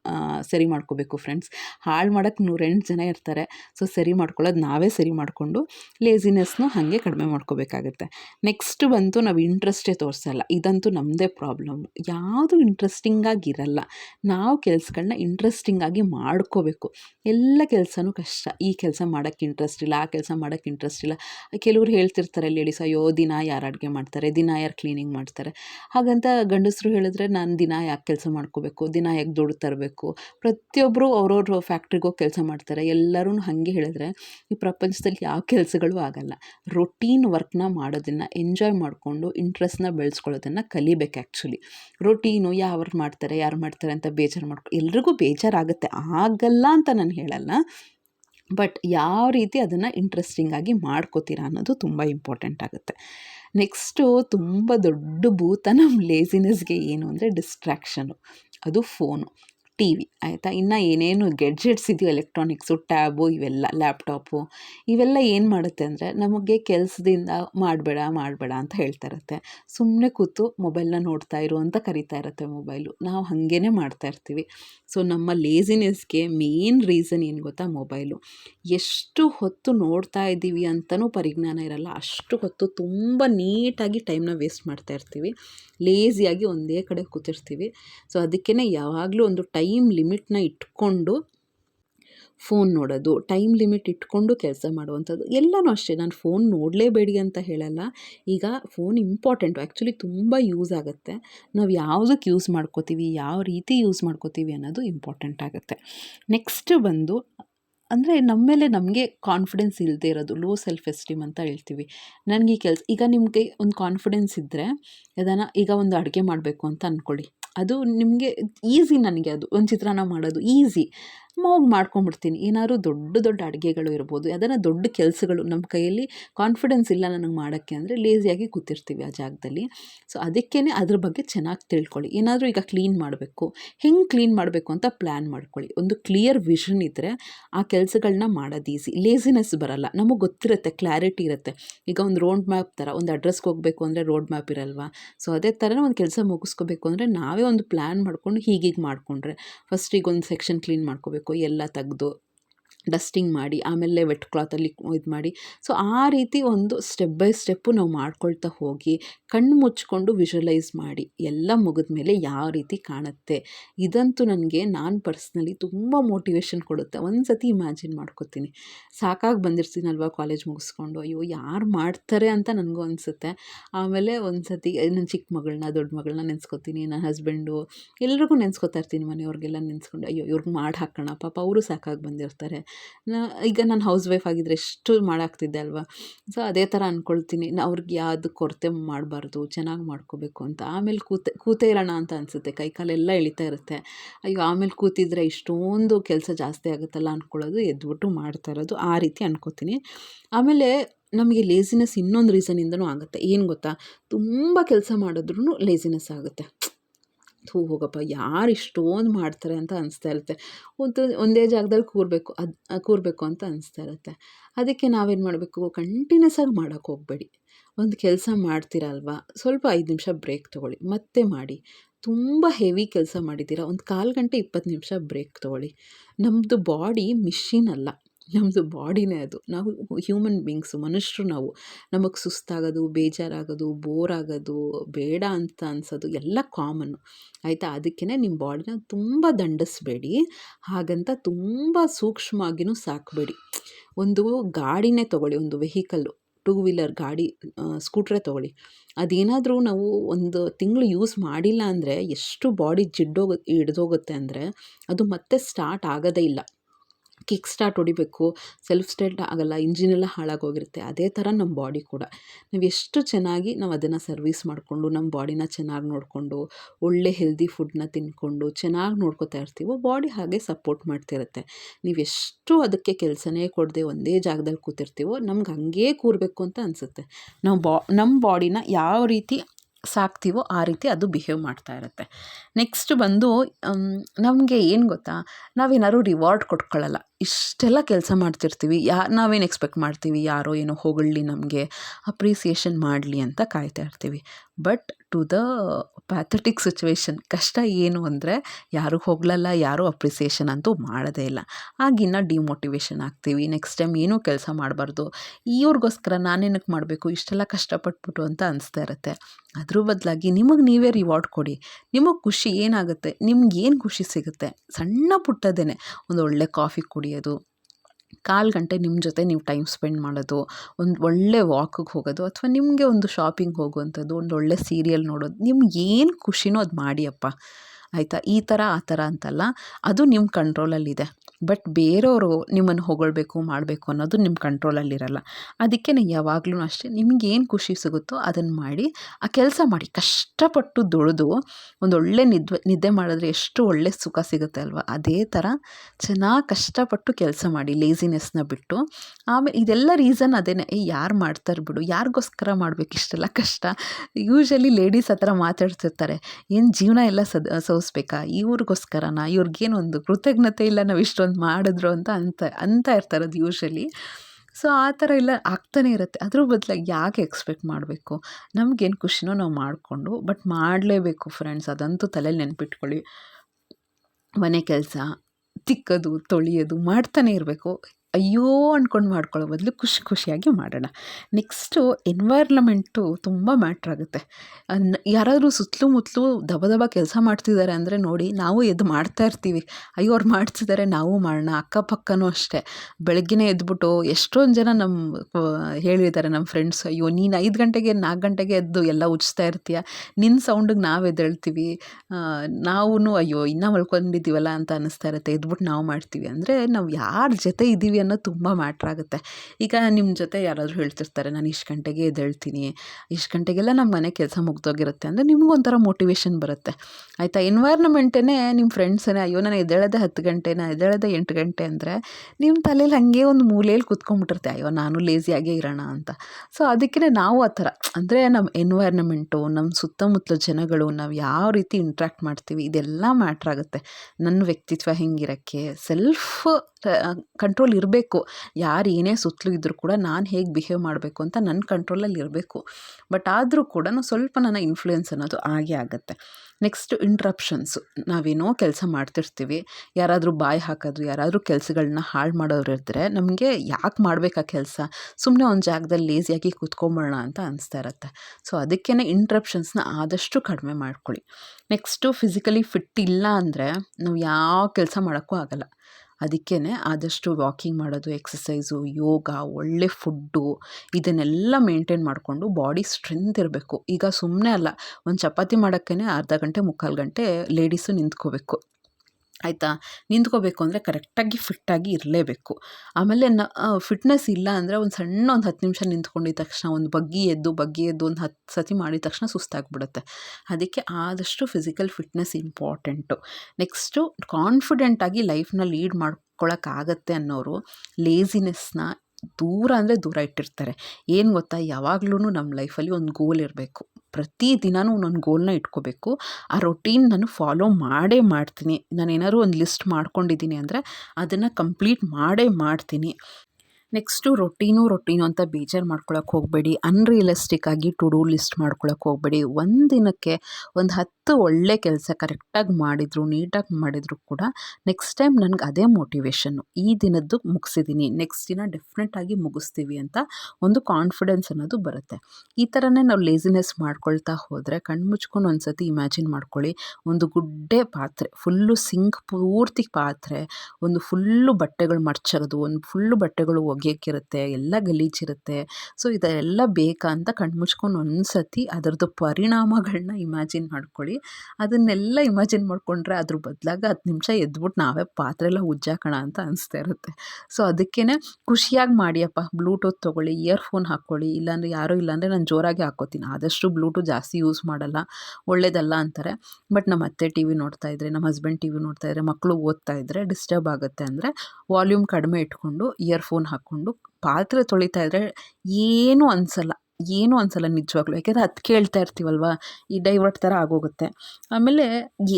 ಸರಿ ಮಾಡ್ಕೋಬೇಕು ಫ್ರೆಂಡ್ಸ್ ಹಾಳು ಮಾಡೋಕ್ಕೆ ನೂರೆಂಟು ಜನ ಇರ್ತಾರೆ. ಸೊ ಸರಿ ಮಾಡ್ಕೊಳ್ಳೋದು ನಾವೇ ಸರಿ ಮಾಡಿಕೊಂಡು ಲೇಸಿನೆಸ್ನೂ ಹಾಗೆ ಕಡಿಮೆ ಮಾಡ್ಕೋಬೇಕಾಗುತ್ತೆ. ನೆಕ್ಸ್ಟ್ ಬಂತು ನಾವು ಇಂಟ್ರೆಸ್ಟೇ ತೋರಿಸಲ್ಲ. ಇದಂತೂ ನಮ್ಮದೇ ಪ್ರಾಬ್ಲಮ್ ಯಾವುದು ಇಂಟ್ರೆಸ್ಟಿಂಗಾಗಿರಲ್ಲ ನಾವು ಕೆಲ್ಸಗಳನ್ನ ಇಂಟ್ರೆಸ್ಟಿಂಗಾಗಿ ಮಾಡ್ಕೋಬೇಕು. ಎಲ್ಲ ಕೆಲಸನೂ ಕಷ್ಟ. ಈ ಕೆಲಸ ಮಾಡೋಕ್ಕೆ ಇಂಟ್ರೆಸ್ಟ್ ಇಲ್ಲ, ಆ ಕೆಲಸ ಮಾಡೋಕ್ಕೆ ಇಂಟ್ರೆಸ್ಟ್ ಇಲ್ಲ. ಕೆಲವ್ರು ಹೇಳ್ತಿರ್ತಾರೆ ಲೇಡೀಸ್ ಅಯ್ಯೋ, ದಿನ ಯಾರು ಅಡುಗೆ ಮಾಡ್ತಾರೆ? ದಿನ ಯಾರು ಕ್ಲೀನಿಂಗ್ ಮಾಡ್ತಾರೆ? ಹಾಗಂತ ಗಂಡಸರು ಹೇಳಿದ್ರೆ, ನಾನು ದಿನ ಯಾಕೆ ಕೆಲಸ ಮಾಡ್ಕೋಬೇಕು? ದಿನ ಯಾಕೆ ದುಡ್ಡು ತರಬೇಕು? ಪ್ರತಿಯೊಬ್ಬರು ಅವ್ರವ್ರ ಫ್ಯಾಕ್ಟ್ರಿಗೆ ಹೋಗಿ ಕೆಲಸ ಮಾಡ್ತಾರೆ. ಎಲ್ಲರೂ ಹಾಗೆ ಹೇಳಿದ್ರೆ, ಈ ಪ್ರಪಂಚದಲ್ಲಿ ಯಾವ ಕೆಲಸಗಳು ಆಗಲ್ಲ. ರೊಟೀನ್ ವರ್ಕ್ನ ಮಾಡೋದನ್ನು ಎಂಜಾಯ್ ಮಾಡಿಕೊಂಡು ಇಂಟ್ರೆಸ್ಟ್ನ ಬೆಳೆಸ್ಕೊಳ್ಳೋದನ್ನು ಕಲಿಬೇಕು ಆ್ಯಕ್ಚುಲಿ ರೊಟೀನು ಯಾರು ಮಾಡ್ತಾರೆ ಯಾರು ಮಾಡ್ತಾರೆ ಅಂತ ಬೇಜಾರು ಮಾಡ್ಕೊ, ಎಲ್ರಿಗೂ ಬೇಜಾರಾಗುತ್ತೆ. ಆಗಲ್ಲ ಅಂತ ನಾನು ಹೇಳಲ್ಲ. ಬಟ್ ಯಾವ ರೀತಿ ಅದನ್ನು ಇಂಟ್ರೆಸ್ಟಿಂಗಾಗಿ ಮಾಡ್ಕೋತೀರಾ ಅನ್ನೋದು ತುಂಬ ಇಂಪಾರ್ಟೆಂಟ್ ಆಗುತ್ತೆ. ನೆಕ್ಸ್ಟು ತುಂಬ ದೊಡ್ಡ ಭೂತ ನಮ್ಮ ಲೇಸಿನೆಸ್ಗೆ ಏನು ಅಂದರೆ ಡಿಸ್ಟ್ರ್ಯಾಕ್ಷನು ಅದು ಫೋನು ಟಿ ವಿ ಆಯಿತಾ? ಇನ್ನು ಏನೇನು ಗೆಡ್ಜೆಟ್ಸ್ ಇದೆಯೋ ಎಲೆಕ್ಟ್ರಾನಿಕ್ಸು ಟ್ಯಾಬು ಇವೆಲ್ಲ ಲ್ಯಾಪ್ಟಾಪು ಇವೆಲ್ಲ ಏನು ಮಾಡುತ್ತೆ ಅಂದರೆ ನಮಗೆ ಕೆಲಸದಿಂದ ಮಾಡಬೇಡ ಮಾಡಬೇಡ ಅಂತ ಹೇಳ್ತಾ ಇರುತ್ತೆ. ಸುಮ್ಮನೆ ಕೂತು ಮೊಬೈಲ್ನ ನೋಡ್ತಾ ಇರು ಅಂತ ಕರಿತಾ ಇರುತ್ತೆ ಮೊಬೈಲು ನಾವು ಹಾಗೇ ಮಾಡ್ತಾ ಇರ್ತೀವಿ. ಸೊ ನಮ್ಮ ಲೇಸಿನೆಸ್ಗೆ ಮೇನ್ ರೀಸನ್ ಏನು ಗೊತ್ತಾ? ಮೊಬೈಲು ಎಷ್ಟು ಹೊತ್ತು ನೋಡ್ತಾ ಇದ್ದೀವಿ ಅಂತಲೂ ಪರಿಜ್ಞಾನ ಇರಲ್ಲ. ಅಷ್ಟು ಹೊತ್ತು ತುಂಬ ನೀಟಾಗಿ ಟೈಮ್ನ ವೇಸ್ಟ್ ಮಾಡ್ತಾ ಇರ್ತೀವಿ. ಲೇಸಿಯಾಗಿ ಒಂದೇ ಕಡೆ ಕೂತಿರ್ತೀವಿ. ಸೊ ಅದಕ್ಕೇ ಯಾವಾಗಲೂ ಒಂದು ಟೈಮ್ ಲಿಮಿಟ್ನ ಇಟ್ಕೊಂಡು ಫೋನ್ ನೋಡೋದು, ಟೈಮ್ ಲಿಮಿಟ್ ಇಟ್ಕೊಂಡು ಕೆಲಸ ಮಾಡುವಂಥದ್ದು, ಎಲ್ಲನೂ ಅಷ್ಟೇ. ನಾನು ಫೋನ್ ನೋಡಲೇಬೇಡಿ ಅಂತ ಹೇಳಲ್ಲ. ಈಗ ಫೋನ್ ಇಂಪಾರ್ಟೆಂಟು. ಆ್ಯಕ್ಚುಲಿ ತುಂಬ ಯೂಸ್ ಆಗುತ್ತೆ. ನಾವು ಯಾವುದಕ್ಕೆ ಯೂಸ್ ಮಾಡ್ಕೋತೀವಿ, ಯಾವ ರೀತಿ ಯೂಸ್ ಮಾಡ್ಕೋತೀವಿ ಅನ್ನೋದು ಇಂಪಾರ್ಟೆಂಟ್ ಆಗುತ್ತೆ. ನೆಕ್ಸ್ಟ್ ಬಂದು, ಅಂದರೆ ನಮ್ಮ ಮೇಲೆ ನಮಗೆ ಕಾನ್ಫಿಡೆನ್ಸ್ ಇಲ್ಲದೆ ಇರೋದು, ಲೋ ಸೆಲ್ಫ್ ಎಸ್ಟೀಮ್ ಅಂತ ಹೇಳ್ತೀವಿ. ನನಗೆ ಈ ಕೆಲಸ, ಈಗ ನಿಮಗೆ ಒಂದು ಕಾನ್ಫಿಡೆನ್ಸ್ ಇದ್ದರೆ ಅದನ್ನು ಈಗ ಒಂದು ಅಡುಗೆ ಮಾಡಬೇಕು ಅಂತ ಅಂದ್ಕೊಳ್ಳಿ ಅದು ನಿಮಗೆ ಈಸಿ ನನಗೆ ಅದು ಒಂದು ಚಿತ್ರಾನ್ನ ಮಾಡೋದು ಈಸಿ ಹೋಗಿ ಮಾಡ್ಕೊಂಬಿಡ್ತೀನಿ. ಏನಾದ್ರು ದೊಡ್ಡ ದೊಡ್ಡ ಅಡುಗೆಗಳು ಇರ್ಬೋದು. ಅದನ್ನು ದೊಡ್ಡ ಕೆಲಸಗಳು ನಮ್ಮ ಕೈಯಲ್ಲಿ ಕಾನ್ಫಿಡೆನ್ಸ್ ಇಲ್ಲ ನನಗೆ ಮಾಡೋಕ್ಕೆ ಅಂದರೆ ಲೇಸಿಯಾಗಿ ಕೂತಿರ್ತೀವಿ ಆ ಜಾಗದಲ್ಲಿ. ಸೊ ಅದಕ್ಕೇ ಅದ್ರ ಬಗ್ಗೆ ಚೆನ್ನಾಗಿ ತಿಳ್ಕೊಳ್ಳಿ. ಏನಾದರೂ ಈಗ ಕ್ಲೀನ್ ಮಾಡಬೇಕು. ಹೆಂಗೆ ಕ್ಲೀನ್ ಮಾಡಬೇಕು ಅಂತ ಪ್ಲ್ಯಾನ್ ಮಾಡ್ಕೊಳ್ಳಿ. ಒಂದು ಕ್ಲಿಯರ್ ವಿಷನ್ ಇದ್ದರೆ ಆ ಕೆಲಸಗಳನ್ನ ಮಾಡೋದು ಈಸಿ ಲೇಸಿನೆಸ್ ಬರಲ್ಲ. ನಮಗೆ ಗೊತ್ತಿರುತ್ತೆ ಕ್ಲಾರಿಟಿ ಇರುತ್ತೆ. ಈಗ ಒಂದು ರೋಡ್ ಮ್ಯಾಪ್ ಥರ ಒಂದು ಅಡ್ರೆಸ್ಗೆ ಹೋಗಬೇಕು ಅಂದರೆ ರೋಡ್ ಮ್ಯಾಪ್ ಇರಲ್ವಾ? ಸೊ ಅದೇ ಥರನೇ ಒಂದು ಕೆಲಸ ಮುಗಿಸ್ಕೋಬೇಕು ಅಂದರೆ ನಾವೇ ಒಂದು ಪ್ಲ್ಯಾನ್ ಮಾಡ್ಕೊಂಡು ಹೀಗೀಗೆ ಮಾಡಿಕೊಂಡ್ರೆ. ಈಗ ಒಂದು ಸೆಕ್ಷನ್ ಕ್ಲೀನ್ ಮಾಡ್ಕೋಬೇಕು. ಎಲ್ಲ ತೆಗ್ದು. ಡಸ್ಟಿಂಗ್ ಮಾಡಿ, ಆಮೇಲೆ ವೆಟ್ ಕ್ಲಾತಲ್ಲಿ ಇದು ಮಾಡಿ. ಸೊ, ಆ ರೀತಿ ಒಂದು ಸ್ಟೆಪ್ ಬೈ ಸ್ಟೆಪ್ಪು ನಾವು ಮಾಡ್ಕೊಳ್ತಾ ಹೋಗಿ ಕಣ್ಣು ಮುಚ್ಕೊಂಡು ವಿಜುವಲೈಸ್ ಮಾಡಿ, ಎಲ್ಲ ಮುಗಿದ ಮೇಲೆ ಯಾವ ರೀತಿ ಕಾಣುತ್ತೆ? ಇದಂತೂ ನನಗೆ, ನಾನು ಪರ್ಸ್ನಲಿ ತುಂಬ ಮೋಟಿವೇಶನ್ ಕೊಡುತ್ತೆ. ಒಂದು ಸತಿ ಇಮ್ಯಾಜಿನ್ ಮಾಡ್ಕೊತೀನಿ. ಸಾಕಾಗಿ ಬಂದಿರ್ತೀನಲ್ವ ಕಾಲೇಜ್ ಮುಗಿಸ್ಕೊಂಡು? ಅಯ್ಯೋ, ಯಾರು ಮಾಡ್ತಾರೆ ಅಂತ ನನಗೂ ಅನಿಸುತ್ತೆ. ಆಮೇಲೆ ಒಂದು ಸತಿ ನನ್ನ ಚಿಕ್ಕ ಮಗಳನ್ನ ದೊಡ್ಡ ಮಗಳನ್ನ ನೆನೆಸ್ಕೊತೀನಿ ನನ್ನ ಹಸ್ಬೆಂಡು, ಎಲ್ರಿಗೂ ನೆನೆಸ್ಕೊತಾ ಇರ್ತೀನಿ ಮನೆಯವ್ರಿಗೆಲ್ಲ ನೆನೆಸ್ಕೊಂಡು, ಅಯ್ಯೋ, ಇವ್ರಿಗೆ ಮಾಡಿ ಹಾಕೋಣ, ಪಾಪ ಅವರು ಸಾಕಾಗಿ ಬಂದಿರ್ತಾರೆ. ಈಗ ನಾನು ಹೌಸ್ ವೈಫ್ ಆಗಿದ್ದರೆ ಎಷ್ಟು ಮಾಡಾಕ್ತಿದ್ದೆ ಅಲ್ವಾ? ಸೊ ಅದೇ ಥರ ಅಂದ್ಕೊಳ್ತೀನಿ ಅವ್ರಿಗೆ ಯಾವುದು ಕೊರತೆ ಮಾಡಬಾರ್ದು, ಚೆನ್ನಾಗಿ ಮಾಡ್ಕೋಬೇಕು ಅಂತ. ಆಮೇಲೆ ಕೂತೆ, ಕೂತೇ ಇರೋಣ ಅಂತ ಅನಿಸುತ್ತೆ. ಕೈ ಕಾಲೆಲ್ಲ ಎಳಿತಾ ಇರುತ್ತೆ. ಅಯ್ಯೋ, ಆಮೇಲೆ ಕೂತಿದ್ರೆ ಇಷ್ಟೊಂದು ಕೆಲಸ ಜಾಸ್ತಿ ಆಗುತ್ತಲ್ಲ ಅಂದ್ಕೊಳ್ಳೋದು ಎದ್ಬಿಟ್ಟು ಮಾಡ್ತಾ ಇರೋದು. ಆ ರೀತಿ ಅನ್ಕೋತೀನಿ. ಆಮೇಲೆ ನಮಗೆ ಲೇಸಿನೆಸ್ ಇನ್ನೊಂದು ರೀಸನಿಂದನೂ ಆಗುತ್ತೆ. ಏನು ಗೊತ್ತಾ? ತುಂಬ ಕೆಲಸ ಮಾಡಿದ್ರೂ ಲೇಸಿನೆಸ್ ಆಗುತ್ತೆ. ಥೂ ಹೋಗಪ್ಪ, ಯಾರು ಇಷ್ಟೊಂದು ಮಾಡ್ತಾರೆ ಅಂತ ಅನಿಸ್ತಾ ಇರುತ್ತೆ. ಒಂದು ಒಂದೇ ಜಾಗದಲ್ಲಿ ಕೂರಬೇಕು, ಅದು ಕೂರಬೇಕು ಅಂತ ಅನಿಸ್ತಾ ಇರುತ್ತೆ. ಅದಕ್ಕೆ ನಾವೇನು ಮಾಡಬೇಕು? ಕಂಟಿನ್ಯೂಸ್ ಆಗಿ ಮಾಡೋಕ್ಕೆ ಹೋಗಬೇಡಿ. ಒಂದು ಕೆಲಸ ಮಾಡ್ತೀರಲ್ವಾ ಸ್ವಲ್ಪ ಐದು ನಿಮಿಷ ಬ್ರೇಕ್ ತೊಗೊಳ್ಳಿ. ಮತ್ತೆ ಮಾಡಿ. ತುಂಬ ಹೆವಿ ಕೆಲಸ ಮಾಡಿದ್ದೀರಾ? ಒಂದು ಕಾಲು ಗಂಟೆ ಇಪ್ಪತ್ತು ನಿಮಿಷ ಬ್ರೇಕ್ ತೊಗೊಳ್ಳಿ. ನಮ್ಮದು ಬಾಡಿ ಮಿಷಿನ್ ಅಲ್ಲ. ನಮ್ಮದು ಬಾಡಿನೇ ಅದು. ನಾವು ಹ್ಯೂಮನ್ ಬೀಯಿಂಗ್ಸು ಮನುಷ್ಯರು ನಾವು. ನಮಗೆ ಸುಸ್ತಾಗೋದು, ಬೇಜಾರಾಗೋದು ಬೋರ್ ಆಗೋದು ಬೇಡ ಅಂತ ಅನ್ಸೋದು ಎಲ್ಲ ಕಾಮನ್ನು ಆಯಿತಾ? ಅದಕ್ಕೇ ನಿಮ್ಮ ಬಾಡಿನ ತುಂಬ ದಂಡಿಸ್ಬೇಡಿ. ಹಾಗಂತ ತುಂಬ ಸೂಕ್ಷ್ಮವಾಗಿಯೂ ಸಾಕಬೇಡಿ. ಒಂದು ಗಾಡಿನೇ ತೊಗೊಳ್ಳಿ, ಒಂದು ವೆಹಿಕಲ್ಲು ಟೂ ವೀಲರ್ ಗಾಡಿ ಸ್ಕೂಟ್ರೇ ತೊಗೊಳ್ಳಿ. ಅದೇನಾದರೂ ನಾವು ಒಂದು ತಿಂಗಳು ಯೂಸ್ ಮಾಡಿಲ್ಲ ಅಂದರೆ, ಎಷ್ಟು ಬಾಡಿ ಜಿಡ್ಡೋಗ, ಹಿಡ್ದೋಗುತ್ತೆ ಅಂದರೆ, ಅದು ಮತ್ತೆ ಸ್ಟಾರ್ಟ್ ಆಗೋದೇ ಇಲ್ಲ. ಕಿಕ್ ಸ್ಟಾರ್ಟ್ ಹೊಡಿಬೇಕು, ಸೆಲ್ಫ್ ಸ್ಟಾರ್ಟ್ ಆಗೋಲ್ಲ, ಇಂಜಿನೆಲ್ಲ ಹಾಳಾಗೋಗಿರುತ್ತೆ, ಅದೇ ಥರ ನಮ್ಮ ಬಾಡಿ ಕೂಡ. ನಾವು ಎಷ್ಟು ಚೆನ್ನಾಗಿ ನಾವು ಅದನ್ನು ಸರ್ವೀಸ್ ಮಾಡಿಕೊಂಡು, ನಮ್ಮ ಬಾಡಿನ ಚೆನ್ನಾಗಿ ನೋಡಿಕೊಂಡು, ಒಳ್ಳೆ ಹೆಲ್ದಿ ಫುಡ್ನ ತಿಂದ್ಕೊಂಡು ಚೆನ್ನಾಗಿ ನೋಡ್ಕೊತಾ ಇರ್ತೀವೋ, ಬಾಡಿ ಹಾಗೆ ಸಪೋರ್ಟ್ ಮಾಡ್ತಿರುತ್ತೆ. ನೀವು ಎಷ್ಟು ಅದಕ್ಕೆ ಕೆಲಸನೇ ಕೊಡದೆ ಒಂದೇ ಜಾಗದಲ್ಲಿ ಕೂತಿರ್ತೀವೋ, ನಮ್ಗೆ ಹಂಗೇ ಕೂರಬೇಕು ಅಂತ ಅನಿಸುತ್ತೆ. ನಾವು ಬಾ, ನಮ್ಮ ಬಾಡಿನ ಯಾವ ರೀತಿ ಸಾಕ್ತೀವೋ ಆ ರೀತಿ ಅದು ಬಿಹೇವ್ ಮಾಡ್ತಾ ಇರುತ್ತೆ. ನೆಕ್ಸ್ಟ್ ಬಂದು ನಮಗೆ ಏನು ಗೊತ್ತಾ? ನಾವೇನಾದ್ರು ರಿವಾರ್ಡ್ ಕೊಟ್ಕೊಳ್ಳಲ್ಲ ಇಷ್ಟೆಲ್ಲ ಕೆಲಸ ಮಾಡ್ತಿರ್ತೀವಿ. ಯಾ, ನಾವೇನು ಎಕ್ಸ್ಪೆಕ್ಟ್ ಮಾಡ್ತೀವಿ? ಯಾರೋ ಏನೋ ಹೊಗಳಿ ನಮಗೆ ಅಪ್ರಿಸಿಯೇಷನ್ ಮಾಡಲಿ ಅಂತ ಕಾಯ್ತಾ ಇರ್ತೀವಿ. But to the pathetic situation ಕಷ್ಟ ಏನು ಅಂದರೆ ಯಾರೂ ಹೊಗಳಲ್ಲ ಯಾರೂ ಅಪ್ರಿಸಿಯೇಷನ್ ಅಂತೂ ಮಾಡೋದೇ ಇಲ್ಲ. ಆಗಿನ್ನ ಡಿಮೋಟಿವೇಶನ್ ಆಗ್ತೀವಿ. ನೆಕ್ಸ್ಟ್ ಟೈಮ್ ಏನೂ ಕೆಲಸ ಮಾಡಬಾರ್ದು. ಇವ್ರಿಗೋಸ್ಕರ ನಾನೇನಕ್ಕೆ ಮಾಡಬೇಕು? ಇಷ್ಟೆಲ್ಲ ಕಷ್ಟಪಟ್ಬಿಟ್ಟು ಅಂತ ಅನಿಸ್ತಾ ಇರುತ್ತೆ. ಅದ್ರ ಬದಲಾಗಿ ನಿಮಗೆ ನೀವೇ ರಿವಾರ್ಡ್ ಕೊಡಿ. ನಿಮಗೆ ಖುಷಿ ಏನಾಗುತ್ತೆ? ನಿಮ್ಗೆ ಏನು ಖುಷಿ ಸಿಗುತ್ತೆ? ಸಣ್ಣ ಪುಟ್ಟದೇನೆ. ಒಂದು ಒಳ್ಳೆ ಕಾಫಿ ಕುಡಿಯೋದು ಕಾಲು ಗಂಟೆ ನಿಮ್ಮ ಜೊತೆ ನೀವು ಟೈಮ್ ಸ್ಪೆಂಡ್ ಮಾಡೋದು, ಒಂದು ಒಳ್ಳೆ ವಾಕಿಗೆ ಹೋಗೋದು, ಅಥವಾ ನಿಮಗೆ ಒಂದು ಶಾಪಿಂಗ್ ಹೋಗುವಂಥದ್ದು, ಒಂದು ಒಳ್ಳೆ ಸೀರಿಯಲ್ ನೋಡೋದು ನಿಮ್ಗೆ ಏನು ಖುಷಿನೋ ಅದು ಮಾಡಿಯಪ್ಪ ಆಯಿತಾ? ಈ ಥರ ಆ ಥರ ಅಂತಲ್ಲ, ಅದು ನಿಮ್ಮ ಕಂಟ್ರೋಲಲ್ಲಿದೆ ಬಟ್ ಬೇರೆಯವರು ನಿಮ್ಮನ್ನು ಹೊಗಳ್ಬೇಕು, ಮಾಡಬೇಕು ಅನ್ನೋದು ನಿಮ್ಮ ಕಂಟ್ರೋಲಲ್ಲಿರಲ್ಲ. ಅದಕ್ಕೆ ಯಾವಾಗಲೂ ಅಷ್ಟೇ ನಿಮಗೇನು ಖುಷಿ ಸಿಗುತ್ತೋ ಅದನ್ನು ಮಾಡಿ, ಆ ಕೆಲಸ ಮಾಡಿ. ಕಷ್ಟಪಟ್ಟು ದುಡಿದು ಒಂದೊಳ್ಳೆ ನಿದ್ದೆ ನಿದ್ದೆ ಮಾಡಿದ್ರೆ ಎಷ್ಟು ಒಳ್ಳೆ ಸುಖ ಸಿಗುತ್ತೆ ಅಲ್ವಾ? ಅದೇ ಥರ ಚೆನ್ನಾಗಿ ಕಷ್ಟಪಟ್ಟು ಕೆಲಸ ಮಾಡಿ ಲೇಸಿನೆಸ್ನ ಬಿಟ್ಟು. ಆಮೇಲೆ ಇದೆಲ್ಲ ರೀಸನ್ ಅದೇನೆ, ಏ ಯಾರು ಮಾಡ್ತಾರೆ ಬಿಡು, ಯಾರಿಗೋಸ್ಕರ ಮಾಡಬೇಕು ಇಷ್ಟೆಲ್ಲ ಕಷ್ಟ? ಯೂಶ್ವಲಿ ಲೇಡೀಸ್ ಹತ್ರ ಮಾತಾಡ್ತಿರ್ತಾರೆ, ಏನು ಜೀವನ ಎಲ್ಲ ಸದ, ಸೋಸ್ಬೇಕಾ? ಇವ್ರಿಗೋಸ್ಕರನಾ ಇವ್ರಿಗೇನೊಂದು ಕೃತಜ್ಞತೆ ಇಲ್ಲ ನಾವು ಇಷ್ಟೊಂದು ಮಾಡಿದ್ರು ಅಂತ ಅಂತ ಅಂತ ಇರ್ತಾರೆ ಅದು ಯೂಶ್ವಲಿ ಸೊ ಆ ಥರ ಎಲ್ಲ ಆಗ್ತಾನೆ ಇರುತ್ತೆ. ಅದ್ರ ಬದಲಾಗಿ ಯಾಕೆ ಎಕ್ಸ್ಪೆಕ್ಟ್ ಮಾಡಬೇಕು? ನಮಗೇನು ಖುಷಿನೋ ನಾವು ಮಾಡಿಕೊಂಡು ಬಟ್ ಮಾಡಲೇಬೇಕು ಫ್ರೆಂಡ್ಸ್ ಅದಂತೂ ತಲೆಯಲ್ಲಿ ನೆನ್ಪಿಟ್ಕೊಳ್ಳಿ. ಮನೆ ಕೆಲಸ, ತಿಕ್ಕೋದು, ತೊಳೆಯೋದು ಮಾಡ್ತಾನೆ ಇರಬೇಕು. ಅಯ್ಯೋ ಅಂದ್ಕೊಂಡು ಮಾಡ್ಕೊಳ್ಳೋ ಬದಲು ಖುಷಿ ಖುಷಿಯಾಗಿ ಮಾಡೋಣ. ನೆಕ್ಸ್ಟು ಎನ್ವೈರ್ನಮೆಂಟು ತುಂಬ ಮ್ಯಾಟ್ರ್ ಆಗುತ್ತೆ. ಯಾರಾದರೂ ಸುತ್ತಲೂ ಮುತ್ತಲೂ ದಬ ದಬ ಕೆಲಸ ಮಾಡ್ತಿದ್ದಾರೆ ಅಂದರೆ ನೋಡಿ ನಾವು ಎದ್ದು ಮಾಡ್ತಾ ಇರ್ತೀವಿ. ಅಯ್ಯೋ ಅವ್ರು ಮಾಡ್ತಿದ್ದಾರೆ ನಾವು ಮಾಡೋಣ, ಅಕ್ಕಪಕ್ಕನೂ ಅಷ್ಟೇ. ಬೆಳಗ್ಗೆನೇ ಎದ್ಬಿಟ್ಟು ಎಷ್ಟೊಂದು ಜನ ನಮ್ಮ ಹೇಳಿದ್ದಾರೆ ನಮ್ಮ ಫ್ರೆಂಡ್ಸ್ ಅಯ್ಯೋ ನೀನು ಐದು ಗಂಟೆಗೆ ನಾಲ್ಕು ಗಂಟೆಗೆ ಎದ್ದು ಎಲ್ಲ ಉಜ್ತಾ ಇರ್ತೀಯ? ನಿನ್ನ ಸೌಂಡಿಗೆ ನಾವು ಎದ್ದೇಳ್ತೀವಿ. ನಾವು ಅಯ್ಯೋ ಇನ್ನೂ ಮಲ್ಕೊಂಡಿದ್ದೀವಲ್ಲ ಅಂತ ಅನ್ನಿಸ್ತಾ ಇರುತ್ತೆ. ಎದ್ಬಿಟ್ಟು ನಾವು ಮಾಡ್ತೀವಿ. ಅಂದರೆ ನಾವು ಯಾರ ಜೊತೆ ಇದ್ದೀವಿ ಅನ್ನೋದು ತುಂಬ ಮ್ಯಾಟ್ರ್ ಆಗುತ್ತೆ. ಈಗ ನಿಮ್ಮ ಜೊತೆ ಯಾರಾದರೂ ಹೇಳ್ತಿರ್ತಾರೆ, ನಾನು ಇಷ್ಟು ಗಂಟೆಗೆ ಎದ್ದೇಳ್ತೀನಿ, ಇಷ್ಟು ಗಂಟೆಗೆಲ್ಲ ನಮ್ಮ ಮನೆ ಕೆಲಸ ಮುಗ್ದೋಗಿರುತ್ತೆ ಅಂದರೆ ನಿಮಗೊಂಥರ ಮೋಟಿವೇಶನ್ ಬರುತ್ತೆ. ಆಯಿತಾ? ಎನ್ವೈರ್ನಮೆಂಟೇ ನಿಮ್ಮ ಫ್ರೆಂಡ್ಸೇ ಅಯ್ಯೋ, ನಾನು ಎದ್ದೇಳೋದೇ ಹತ್ತು ಗಂಟೆ, ನಾನು ಎದ್ದೇಳೋದೇ ಎಂಟು ಗಂಟೆ ಅಂದರೆ ನಿಮ್ಮ ತಲೆಯಲ್ಲಿ ಹಾಗೆ ಒಂದು ಮೂಲೆಯಲ್ಲಿ ಕುತ್ಕೊಂಬಿಟ್ಟಿರ್ತೆ ಅಯ್ಯೋ, ನಾನು ಲೇಸಿಯಾಗೇ ಇರೋಣ ಅಂತ. ಸೊ ಅದಕ್ಕೇ ನಾವು ಆ ಥರ, ಅಂದರೆ ನಮ್ಮ ಎನ್ವೈರ್ನಮೆಂಟು ನಮ್ಮ ಸುತ್ತಮುತ್ತಲ ಜನಗಳು, ನಾವು ಯಾವ ರೀತಿ ಇಂಟ್ರ್ಯಾಕ್ಟ್ ಮಾಡ್ತೀವಿ, ಇದೆಲ್ಲ ಮ್ಯಾಟ್ರ್ ಆಗುತ್ತೆ. ನನ್ನ ವ್ಯಕ್ತಿತ್ವ ಹೆಂಗಿರೋಕ್ಕೆ ಸೆಲ್ಫ್ ಕಂಟ್ರೋಲ್ ಇರಬೇಕು. ಯಾರು ಏನೇ ಸುತ್ತಲೂ ಇದ್ದರೂ ಕೂಡ ನಾನು ಹೇಗೆ ಬಿಹೇವ್ ಮಾಡಬೇಕು ಅಂತ ನನ್ನ ಕಂಟ್ರೋಲಲ್ಲಿ ಇರಬೇಕು. ಬಟ್ ಆದರೂ ಕೂಡ ಸ್ವಲ್ಪ ನನ್ನ ಇನ್ಫ್ಲುಯೆನ್ಸ್ ಅನ್ನೋದು ಆಗೇ ಆಗುತ್ತೆ. ನೆಕ್ಸ್ಟ್ ಇಂಟ್ರಪ್ಷನ್ಸು ನಾವೇನೋ ಕೆಲಸ ಮಾಡ್ತಿರ್ತೀವಿ. ಯಾರಾದರೂ ಬಾಯಿ ಹಾಕೋದು, ಯಾರಾದರೂ ಕೆಲಸಗಳನ್ನ ಹಾಳು ಮಾಡೋರು ಇದ್ದರೆ ನಮಗೆ ಯಾಕೆ ಮಾಡಬೇಕಾ ಕೆಲಸ? ಸುಮ್ಮನೆ ಒಂದು ಜಾಗದಲ್ಲಿ ಲೇಸಿಯಾಗಿ ಕೂತ್ಕೊಂಬೋಣ ಅಂತ ಅನಿಸ್ತಾ ಇರುತ್ತೆ. ಸೊ ಅದಕ್ಕೇ ಇಂಟ್ರಪ್ಷನ್ಸ್ನ ಆದಷ್ಟು ಕಡಿಮೆ ಮಾಡ್ಕೊಳ್ಳಿ. ನೆಕ್ಸ್ಟು ಫಿಸಿಕಲಿ ಫಿಟ್ ಇಲ್ಲ ಅಂದರೆ ನಾವು ಯಾವ ಕೆಲಸ ಮಾಡೋಕ್ಕೂ ಆಗೋಲ್ಲ. ಅದಕ್ಕೇ ಆದಷ್ಟು ವಾಕಿಂಗ್ ಮಾಡೋದು, ಎಕ್ಸಸೈಸು, ಯೋಗ, ಒಳ್ಳೆ ಫುಡ್ಡು, ಇದನ್ನೆಲ್ಲ ಮೇಂಟೈನ್ ಮಾಡಿಕೊಂಡು ಬಾಡಿ ಸ್ಟ್ರೆಂತ್ ಇರಬೇಕು. ಈಗ ಸುಮ್ಮನೆ ಅಲ್ಲ, ಒಂದು ಚಪಾತಿ ಮಾಡೋಕ್ಕೇ ಅರ್ಧ ಗಂಟೆ, ಮುಕ್ಕಾಲು ಗಂಟೆ ಲೇಡೀಸು ನಿಂತ್ಕೋಬೇಕು. ಆಯಿತಾ? ನಿಂತ್ಕೋಬೇಕು ಅಂದರೆ ಕರೆಕ್ಟಾಗಿ ಫಿಟ್ಟಾಗಿ ಇರಲೇಬೇಕು. ಆಮೇಲೆ ನ ಫಿಟ್ನೆಸ್ ಇಲ್ಲ ಅಂದರೆ ಒಂದು ಸಣ್ಣ ಒಂದು ಹತ್ತು ನಿಮಿಷ ನಿಂತ್ಕೊಂಡಿದ್ದ ತಕ್ಷಣ, ಒಂದು ಬಗ್ಗಿ ಎದ್ದು ಬಗ್ಗಿ ಎದ್ದು ಒಂದು ಹತ್ತು ಸತಿ ಮಾಡಿದ ತಕ್ಷಣ ಸುಸ್ತಾಗ್ಬಿಡುತ್ತೆ. ಅದಕ್ಕೆ ಆದಷ್ಟು ಫಿಸಿಕಲ್ ಫಿಟ್ನೆಸ್ ಇಂಪಾರ್ಟೆಂಟು. ನೆಕ್ಸ್ಟು ಕಾನ್ಫಿಡೆಂಟಾಗಿ ಲೈಫ್ನ ಲೀಡ್ ಮಾಡ್ಕೊಳ್ಳೋಕ್ಕಾಗತ್ತೆ ಅನ್ನೋರು ಲೇಸಿನೆಸ್ನ ದೂರ ಅಂದರೆ ದೂರ ಇಟ್ಟಿರ್ತಾರೆ. ಏನು ಗೊತ್ತಾ? ಯಾವಾಗ್ಲೂ ನಮ್ಮ ಲೈಫಲ್ಲಿ ಒಂದು ಗೋಲ್ ಇರಬೇಕು. ಪ್ರತಿ ದಿನವೂ ನನ್ನ ಗೋಲ್ನ ಇಟ್ಕೋಬೇಕು. ಆ ರೊಟೀನ್ ನಾನು ಫಾಲೋ ಮಾಡೇ ಮಾಡ್ತೀನಿ. ನಾನು ಏನಾದರೂ ಒಂದು ಲಿಸ್ಟ್ ಮಾಡ್ಕೊಂಡಿದ್ದೀನಿ ಅಂದರೆ ಅದನ್ನು ಕಂಪ್ಲೀಟ್ ಮಾಡೇ ಮಾಡ್ತೀನಿ. ನೆಕ್ಸ್ಟು ರೊಟೀನು ರೊಟೀನು ಅಂತ ಬೇಜಾರು ಮಾಡ್ಕೊಳಕ್ಕೆ ಹೋಗಬೇಡಿ. ಅನ್ರಿಯಲಿಸ್ಟಿಕ್ ಆಗಿ ಟು ಡೂ ಲಿಸ್ಟ್ ಮಾಡ್ಕೊಳಕ್ಕೆ ಹೋಗಬೇಡಿ. ಒಂದು ದಿನಕ್ಕೆ ಒಂದು ಹತ್ತು ಒಳ್ಳೆ ಕೆಲಸ ಕರೆಕ್ಟಾಗಿ ಮಾಡಿದ್ರು, ನೀಟಾಗಿ ಮಾಡಿದ್ರು ಕೂಡ ನೆಕ್ಸ್ಟ್ ಟೈಮ್ ನನಗೆ ಅದೇ ಮೋಟಿವೇಶನ್ನು ಈ ದಿನದ್ದು ಮುಗಿಸಿದ್ದೀನಿ ನೆಕ್ಸ್ಟ್ ದಿನ ಡೆಫಿನೆಟಾಗಿ ಮುಗಿಸ್ತೀವಿ ಅಂತ ಒಂದು ಕಾನ್ಫಿಡೆನ್ಸ್ ಅನ್ನೋದು ಬರುತ್ತೆ. ಈ ಥರನೇ ನಾವು ಲೇಸಿನೆಸ್ ಮಾಡ್ಕೊಳ್ತಾ ಹೋದರೆ ಕಣ್ಣು ಮುಚ್ಕೊಂಡು ಒಂದು ಸತಿ ಇಮ್ಯಾಜಿನ್ ಮಾಡ್ಕೊಳ್ಳಿ, ಒಂದು ಗುಡ್ಡೆ ಪಾತ್ರೆ ಫುಲ್ಲು ಸಿಂಕ್ ಪೂರ್ತಿ ಪಾತ್ರೆ, ಒಂದು ಫುಲ್ಲು ಬಟ್ಟೆಗಳು ಮಡ್ಚೋದು ಒಂದು ಫುಲ್ಲು ಬಟ್ಟೆಗಳು ಒಗೆಯೋಕ್ಕಿರುತ್ತೆ, ಎಲ್ಲ ಗಲೀಜಿರುತ್ತೆ. ಸೊ ಇದೆಲ್ಲ ಬೇಕಾ ಅಂತ ಕಣ್ಮುಚ್ಕೊಂಡು ಒಂದು ಸತಿ ಅದರದ್ದು ಪರಿಣಾಮಗಳನ್ನ ಇಮ್ಯಾಜಿನ್ ಮಾಡ್ಕೊಳ್ಳಿ. ಅದನ್ನೆಲ್ಲ ಇಮ್ಯಾಜಿನ್ ಮಾಡಿಕೊಂಡ್ರೆ ಅದ್ರ ಬದಲಾಗಿ ಹತ್ತು ನಿಮಿಷ ಎದ್ಬಿಟ್ಟು ನಾವೇ ಪಾತ್ರೆ ಎಲ್ಲ ಉಜ್ಜಾಕೋಣ ಅಂತ ಅನಿಸ್ತಾ ಇರುತ್ತೆ. ಸೊ ಅದಕ್ಕೇ ಖುಷಿಯಾಗಿ ಮಾಡಿಯಪ್ಪ, ಬ್ಲೂಟೂತ್ ತೊಗೊಳ್ಳಿ, ಇಯರ್ಫೋನ್ ಹಾಕ್ಕೊಳ್ಳಿ, ಇಲ್ಲಾಂದರೆ ಯಾರೂ ಇಲ್ಲಾಂದರೆ ನಾನು ಜೋರಾಗಿ ಹಾಕ್ಕೋತೀನಿ. ಆದಷ್ಟು ಬ್ಲೂಟೂತ್ ಜಾಸ್ತಿ ಯೂಸ್ ಮಾಡಲ್ಲ, ಒಳ್ಳೇದಲ್ಲ ಅಂತಾರೆ. ಬಟ್ ನಮ್ಮ ಅತ್ತೆ ಟಿ ವಿ ನೋಡ್ತಾ ಇದ್ರೆ, ನಮ್ಮ ಹಸ್ಬೆಂಡ್ ಟಿ ವಿ ನೋಡ್ತಾ ಇದ್ರೆ ಮಕ್ಕಳು ಓದ್ತಾ ಇದ್ದರೆ ಡಿಸ್ಟರ್ಬ್ ಆಗುತ್ತೆ ಅಂದರೆ ವಾಲ್ಯೂಮ್ ಕಡಿಮೆ ಇಟ್ಕೊಂಡು, ಇಯರ್ಫೋನ್ ಹಾಕ್ಕೊಂಡು ಪಾತ್ರೆ ತೊಳಿತಾ ಇದ್ದರೆ ಏನೂ ಅನಿಸಲ್ಲ. ಏನೂ ಅನ್ಸೋಲ್ಲ ನಿಜವಾಗ್ಲೂ, ಯಾಕೆಂದ್ರೆ ಅದು ಕೇಳ್ತಾ ಇರ್ತೀವಲ್ವಾ, ಈ ಡೈವರ್ಟ್ ಥರ ಆಗೋಗುತ್ತೆ. ಆಮೇಲೆ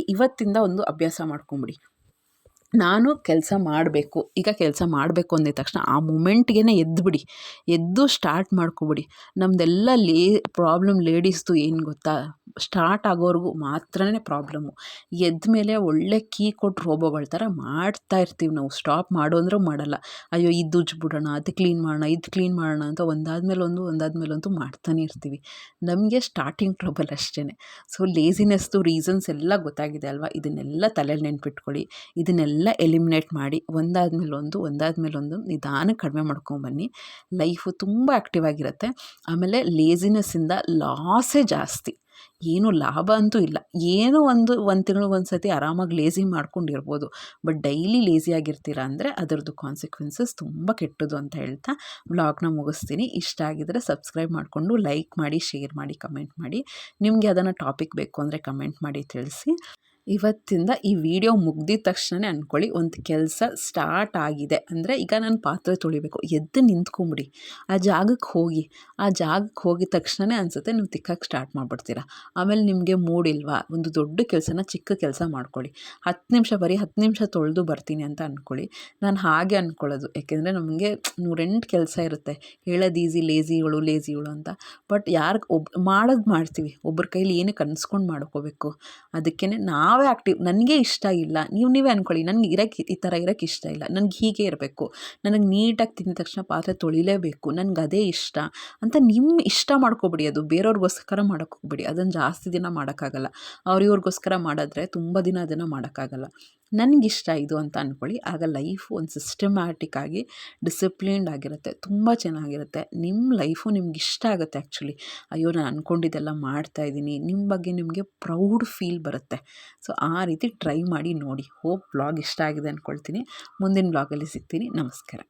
ಇವತ್ತಿಂದ ಒಂದು ಅಭ್ಯಾಸ ಮಾಡ್ಕೊಂಬಿಡಿ. ನಾನು ಕೆಲಸ ಮಾಡಬೇಕು, ಈಗ ಕೆಲಸ ಮಾಡಬೇಕು ಅಂದಿದ್ದ ತಕ್ಷಣ ಆ ಮೂಮೆಂಟ್ಗೆ ಎದ್ದುಬಿಡಿ ಎದ್ದು ಸ್ಟಾರ್ಟ್ ಮಾಡ್ಕೊಬಿಡಿ. ನಮ್ಮದೆಲ್ಲ ಲೇ, ಪ್ರಾಬ್ಲಮ್ ಲೇಡೀಸ್ದು ಏನು ಗೊತ್ತಾ? ಸ್ಟಾರ್ಟ್ ಆಗೋವರೆಗೂ ಮಾತ್ರನೇ ಪ್ರಾಬ್ಲಮ್ಮು. ಎದ್ದ ಮೇಲೆ ಒಳ್ಳೆ ಕೀ ಕೊಟ್ಟು ರೋಬೋಗಳ ಥರ ಮಾಡ್ತಾ ಇರ್ತೀವಿ ನಾವು. ಸ್ಟಾಪ್ ಮಾಡು ಅಂದರೂ ಮಾಡಲ್ಲ. ಅಯ್ಯೋ, ಇದು ಉಜ್ಬಿಡೋಣ, ಅದು ಕ್ಲೀನ್ ಮಾಡೋಣ, ಇದು ಕ್ಲೀನ್ ಮಾಡೋಣ ಅಂತ ಒಂದಾದ್ಮೇಲೆ ಒಂದು ಒಂದಾದ್ಮೇಲೆ ಒಂದು ಮಾಡ್ತಾನೆ ಇರ್ತೀವಿ. ನಮಗೆ ಸ್ಟಾರ್ಟಿಂಗ್ ಟ್ರಬಲ್ ಅಷ್ಟೇ ಸೊ ಲೇಸಿನೆಸ್ದು ರೀಸನ್ಸ್ ಎಲ್ಲ ಗೊತ್ತಾಗಿದೆ ಅಲ್ವಾ? ಇದನ್ನೆಲ್ಲ ತಲೆಯಲ್ಲಿ ನೆನ್ಪಿಟ್ಕೊಳ್ಳಿ. ಇದನ್ನೆಲ್ಲ ಎಲಿಮಿನೇಟ್ ಮಾಡಿ ಒಂದಾದ್ಮೇಲೆ ಒಂದು ಒಂದಾದ್ಮೇಲೆ ಒಂದು ನಿಧಾನಕ್ಕೆ ಕಡಿಮೆ ಮಾಡ್ಕೊಂಬನ್ನಿ ಲೈಫು ತುಂಬ ಆ್ಯಕ್ಟಿವ್ ಆಗಿರುತ್ತೆ. ಆಮೇಲೆ ಲೇಸಿನೆಸ್ಸಿಂದ ಲಾಸೇ ಜಾಸ್ತಿ. ಏನು ಲಾಭ ಅಂತೂ ಇಲ್ಲ. ಏನೋ ಒಂದು ಒಂದು ತಿಂಗಳು ಒಂದು ಸತಿ ಆರಾಮಾಗಿ ಲೇಸಿ ಮಾಡ್ಕೊಂಡಿರ್ಬೋದು. ಬಟ್ ಡೈಲಿ ಲೇಸಿ ಆಗಿರ್ತೀರ ಅಂದರೆ ಅದರದ್ದು ಕಾನ್ಸಿಕ್ವೆನ್ಸಸ್ ತುಂಬ ಕೆಟ್ಟದು ಅಂತ ಹೇಳ್ತಾ ಬ್ಲಾಗ್ನ ಮುಗಿಸ್ತೀನಿ. ಇಷ್ಟ ಆಗಿದ್ರೆ ಸಬ್ಸ್ಕ್ರೈಬ್ ಮಾಡಿಕೊಂಡು ಲೈಕ್ ಮಾಡಿ ಶೇರ್ ಮಾಡಿ ಕಮೆಂಟ್ ಮಾಡಿ. ನಿಮಗೆ ಅದನ್ನು ಟಾಪಿಕ್ ಬೇಕು ಅಂದರೆ ಕಮೆಂಟ್ ಮಾಡಿ ತಿಳಿಸಿ. ಇವತ್ತಿಂದ ಈ ವಿಡಿಯೋ ಮುಗ್ದಿದ ತಕ್ಷಣ ಅಂದ್ಕೊಳ್ಳಿ ಒಂದು ಕೆಲಸ ಸ್ಟಾರ್ಟ್ ಆಗಿದೆ. ಅಂದರೆ ಈಗ ನಾನು ಪಾತ್ರೆ ತೊಳಿಬೇಕು. ಎದ್ದು ನಿಂತ್ಕೊಂಬಿಡಿ. ಆ ಜಾಗಕ್ಕೆ ಹೋಗಿ. ಆ ಜಾಗಕ್ಕೆ ಹೋಗಿದ ತಕ್ಷಣ ಅನಿಸುತ್ತೆ ನೀವು ತಿಕ್ಕಕ್ಕೆ ಸ್ಟಾರ್ಟ್ ಮಾಡಿಬಿಡ್ತೀರ. ಆಮೇಲೆ ನಿಮಗೆ ಮೂಡಿಲ್ವಾ ಒಂದು ದೊಡ್ಡ ಕೆಲಸನ ಚಿಕ್ಕ ಕೆಲಸ ಮಾಡ್ಕೊಳ್ಳಿ. ಹತ್ತು ನಿಮಿಷ ಬರೀ ಹತ್ತು ನಿಮಿಷ ತೊಳೆದು ಬರ್ತೀನಿ ಅಂತ ಅಂದ್ಕೊಳ್ಳಿ ನಾನು ಹಾಗೆ ಅಂದ್ಕೊಳ್ಳೋದು ಯಾಕೆಂದರೆ ನಮಗೆ ನೂರೆಂಟು ಕೆಲಸ ಇರುತ್ತೆ. ಹೇಳೋದು ಈಸಿ ಲೇಸಿಗಳು ಲೇಸಿಗಳು ಅಂತ. ಬಟ್ ಯಾರಿಗೆ ಒಬ್, ಮಾಡೋದು ಮಾಡ್ತೀವಿ. ಒಬ್ಬರ ಕೈಲಿ ಏನಕ್ಕೆ ಅನ್ಸ್ಕೊಂಡು ಮಾಡ್ಕೋಬೇಕು. ಅದಕ್ಕೇ ನಾವು ನಾವೇ ಆ್ಯಕ್ಟಿವ್ ನನಗೆ ಇಷ್ಟ ಇಲ್ಲ. ನೀವು ನೀವೇ ಅಂದ್ಕೊಳ್ಳಿ ನನಗೆ ಇರೋಕ್ಕೆ ಈ ಥರ ಇರೋಕ್ಕೆ ಇಷ್ಟ ಇಲ್ಲ. ನನಗೆ ಹೀಗೆ ಇರಬೇಕು. ನನಗೆ ನೀಟಾಗಿ ತಿಂದ ತಕ್ಷಣ ಪಾತ್ರೆ ತೊಳಿಲೇಬೇಕು. ನನಗೆ ಅದೇ ಇಷ್ಟ. ಅಂತ ನಿಮ್ಮ ಇಷ್ಟ ಮಾಡ್ಕೊಬಿಡಿ ಅದು. ಬೇರೆಯವ್ರಿಗೋಸ್ಕರ ಮಾಡೋಕ್ಕೋಗ್ಬಿಡಿ ಅದನ್ನು ಜಾಸ್ತಿ ದಿನ ಮಾಡೋಕ್ಕಾಗಲ್ಲ. ಅವ್ರಿವ್ರಿಗೋಸ್ಕರ ಮಾಡಿದ್ರೆ ತುಂಬ ದಿನ ಅದನ್ನು ಮಾಡೋಕ್ಕಾಗಲ್ಲ. ನನಗಿಷ್ಟ ಇದು ಅಂತ ಅಂದ್ಕೊಳ್ಳಿ ಆಗ ಲೈಫು ಒಂದು ಸಿಸ್ಟಮ್ಯಾಟಿಕ್ಕಾಗಿ ಡಿಸಿಪ್ಲಿನ್ಡ್ ಆಗಿರುತ್ತೆ. ತುಂಬ ಚೆನ್ನಾಗಿರುತ್ತೆ. ನಿಮ್ಮ ಲೈಫು ನಿಮ್ಗೆ ಇಷ್ಟ ಆಗುತ್ತೆ ಆ್ಯಕ್ಚುಲಿ. ಅಯ್ಯೋ, ನಾನು ಅಂದ್ಕೊಂಡಿದ್ದೆಲ್ಲ ಮಾಡ್ತಾಯಿದ್ದೀನಿ ನಿಮ್ಮ ಬಗ್ಗೆ ನಿಮಗೆ ಪ್ರೌಡ್ ಫೀಲ್ ಬರುತ್ತೆ. ಸೊ, ಆ ರೀತಿ ಟ್ರೈ ಮಾಡಿ ನೋಡಿ. ಹೋಪ್ ಬ್ಲಾಗ್ ಇಷ್ಟ ಆಗಿದೆ ಅಂದ್ಕೊಳ್ತೀನಿ ಮುಂದಿನ ಬ್ಲಾಗಲ್ಲಿ ಸಿಗ್ತೀನಿ. ನಮಸ್ಕಾರ.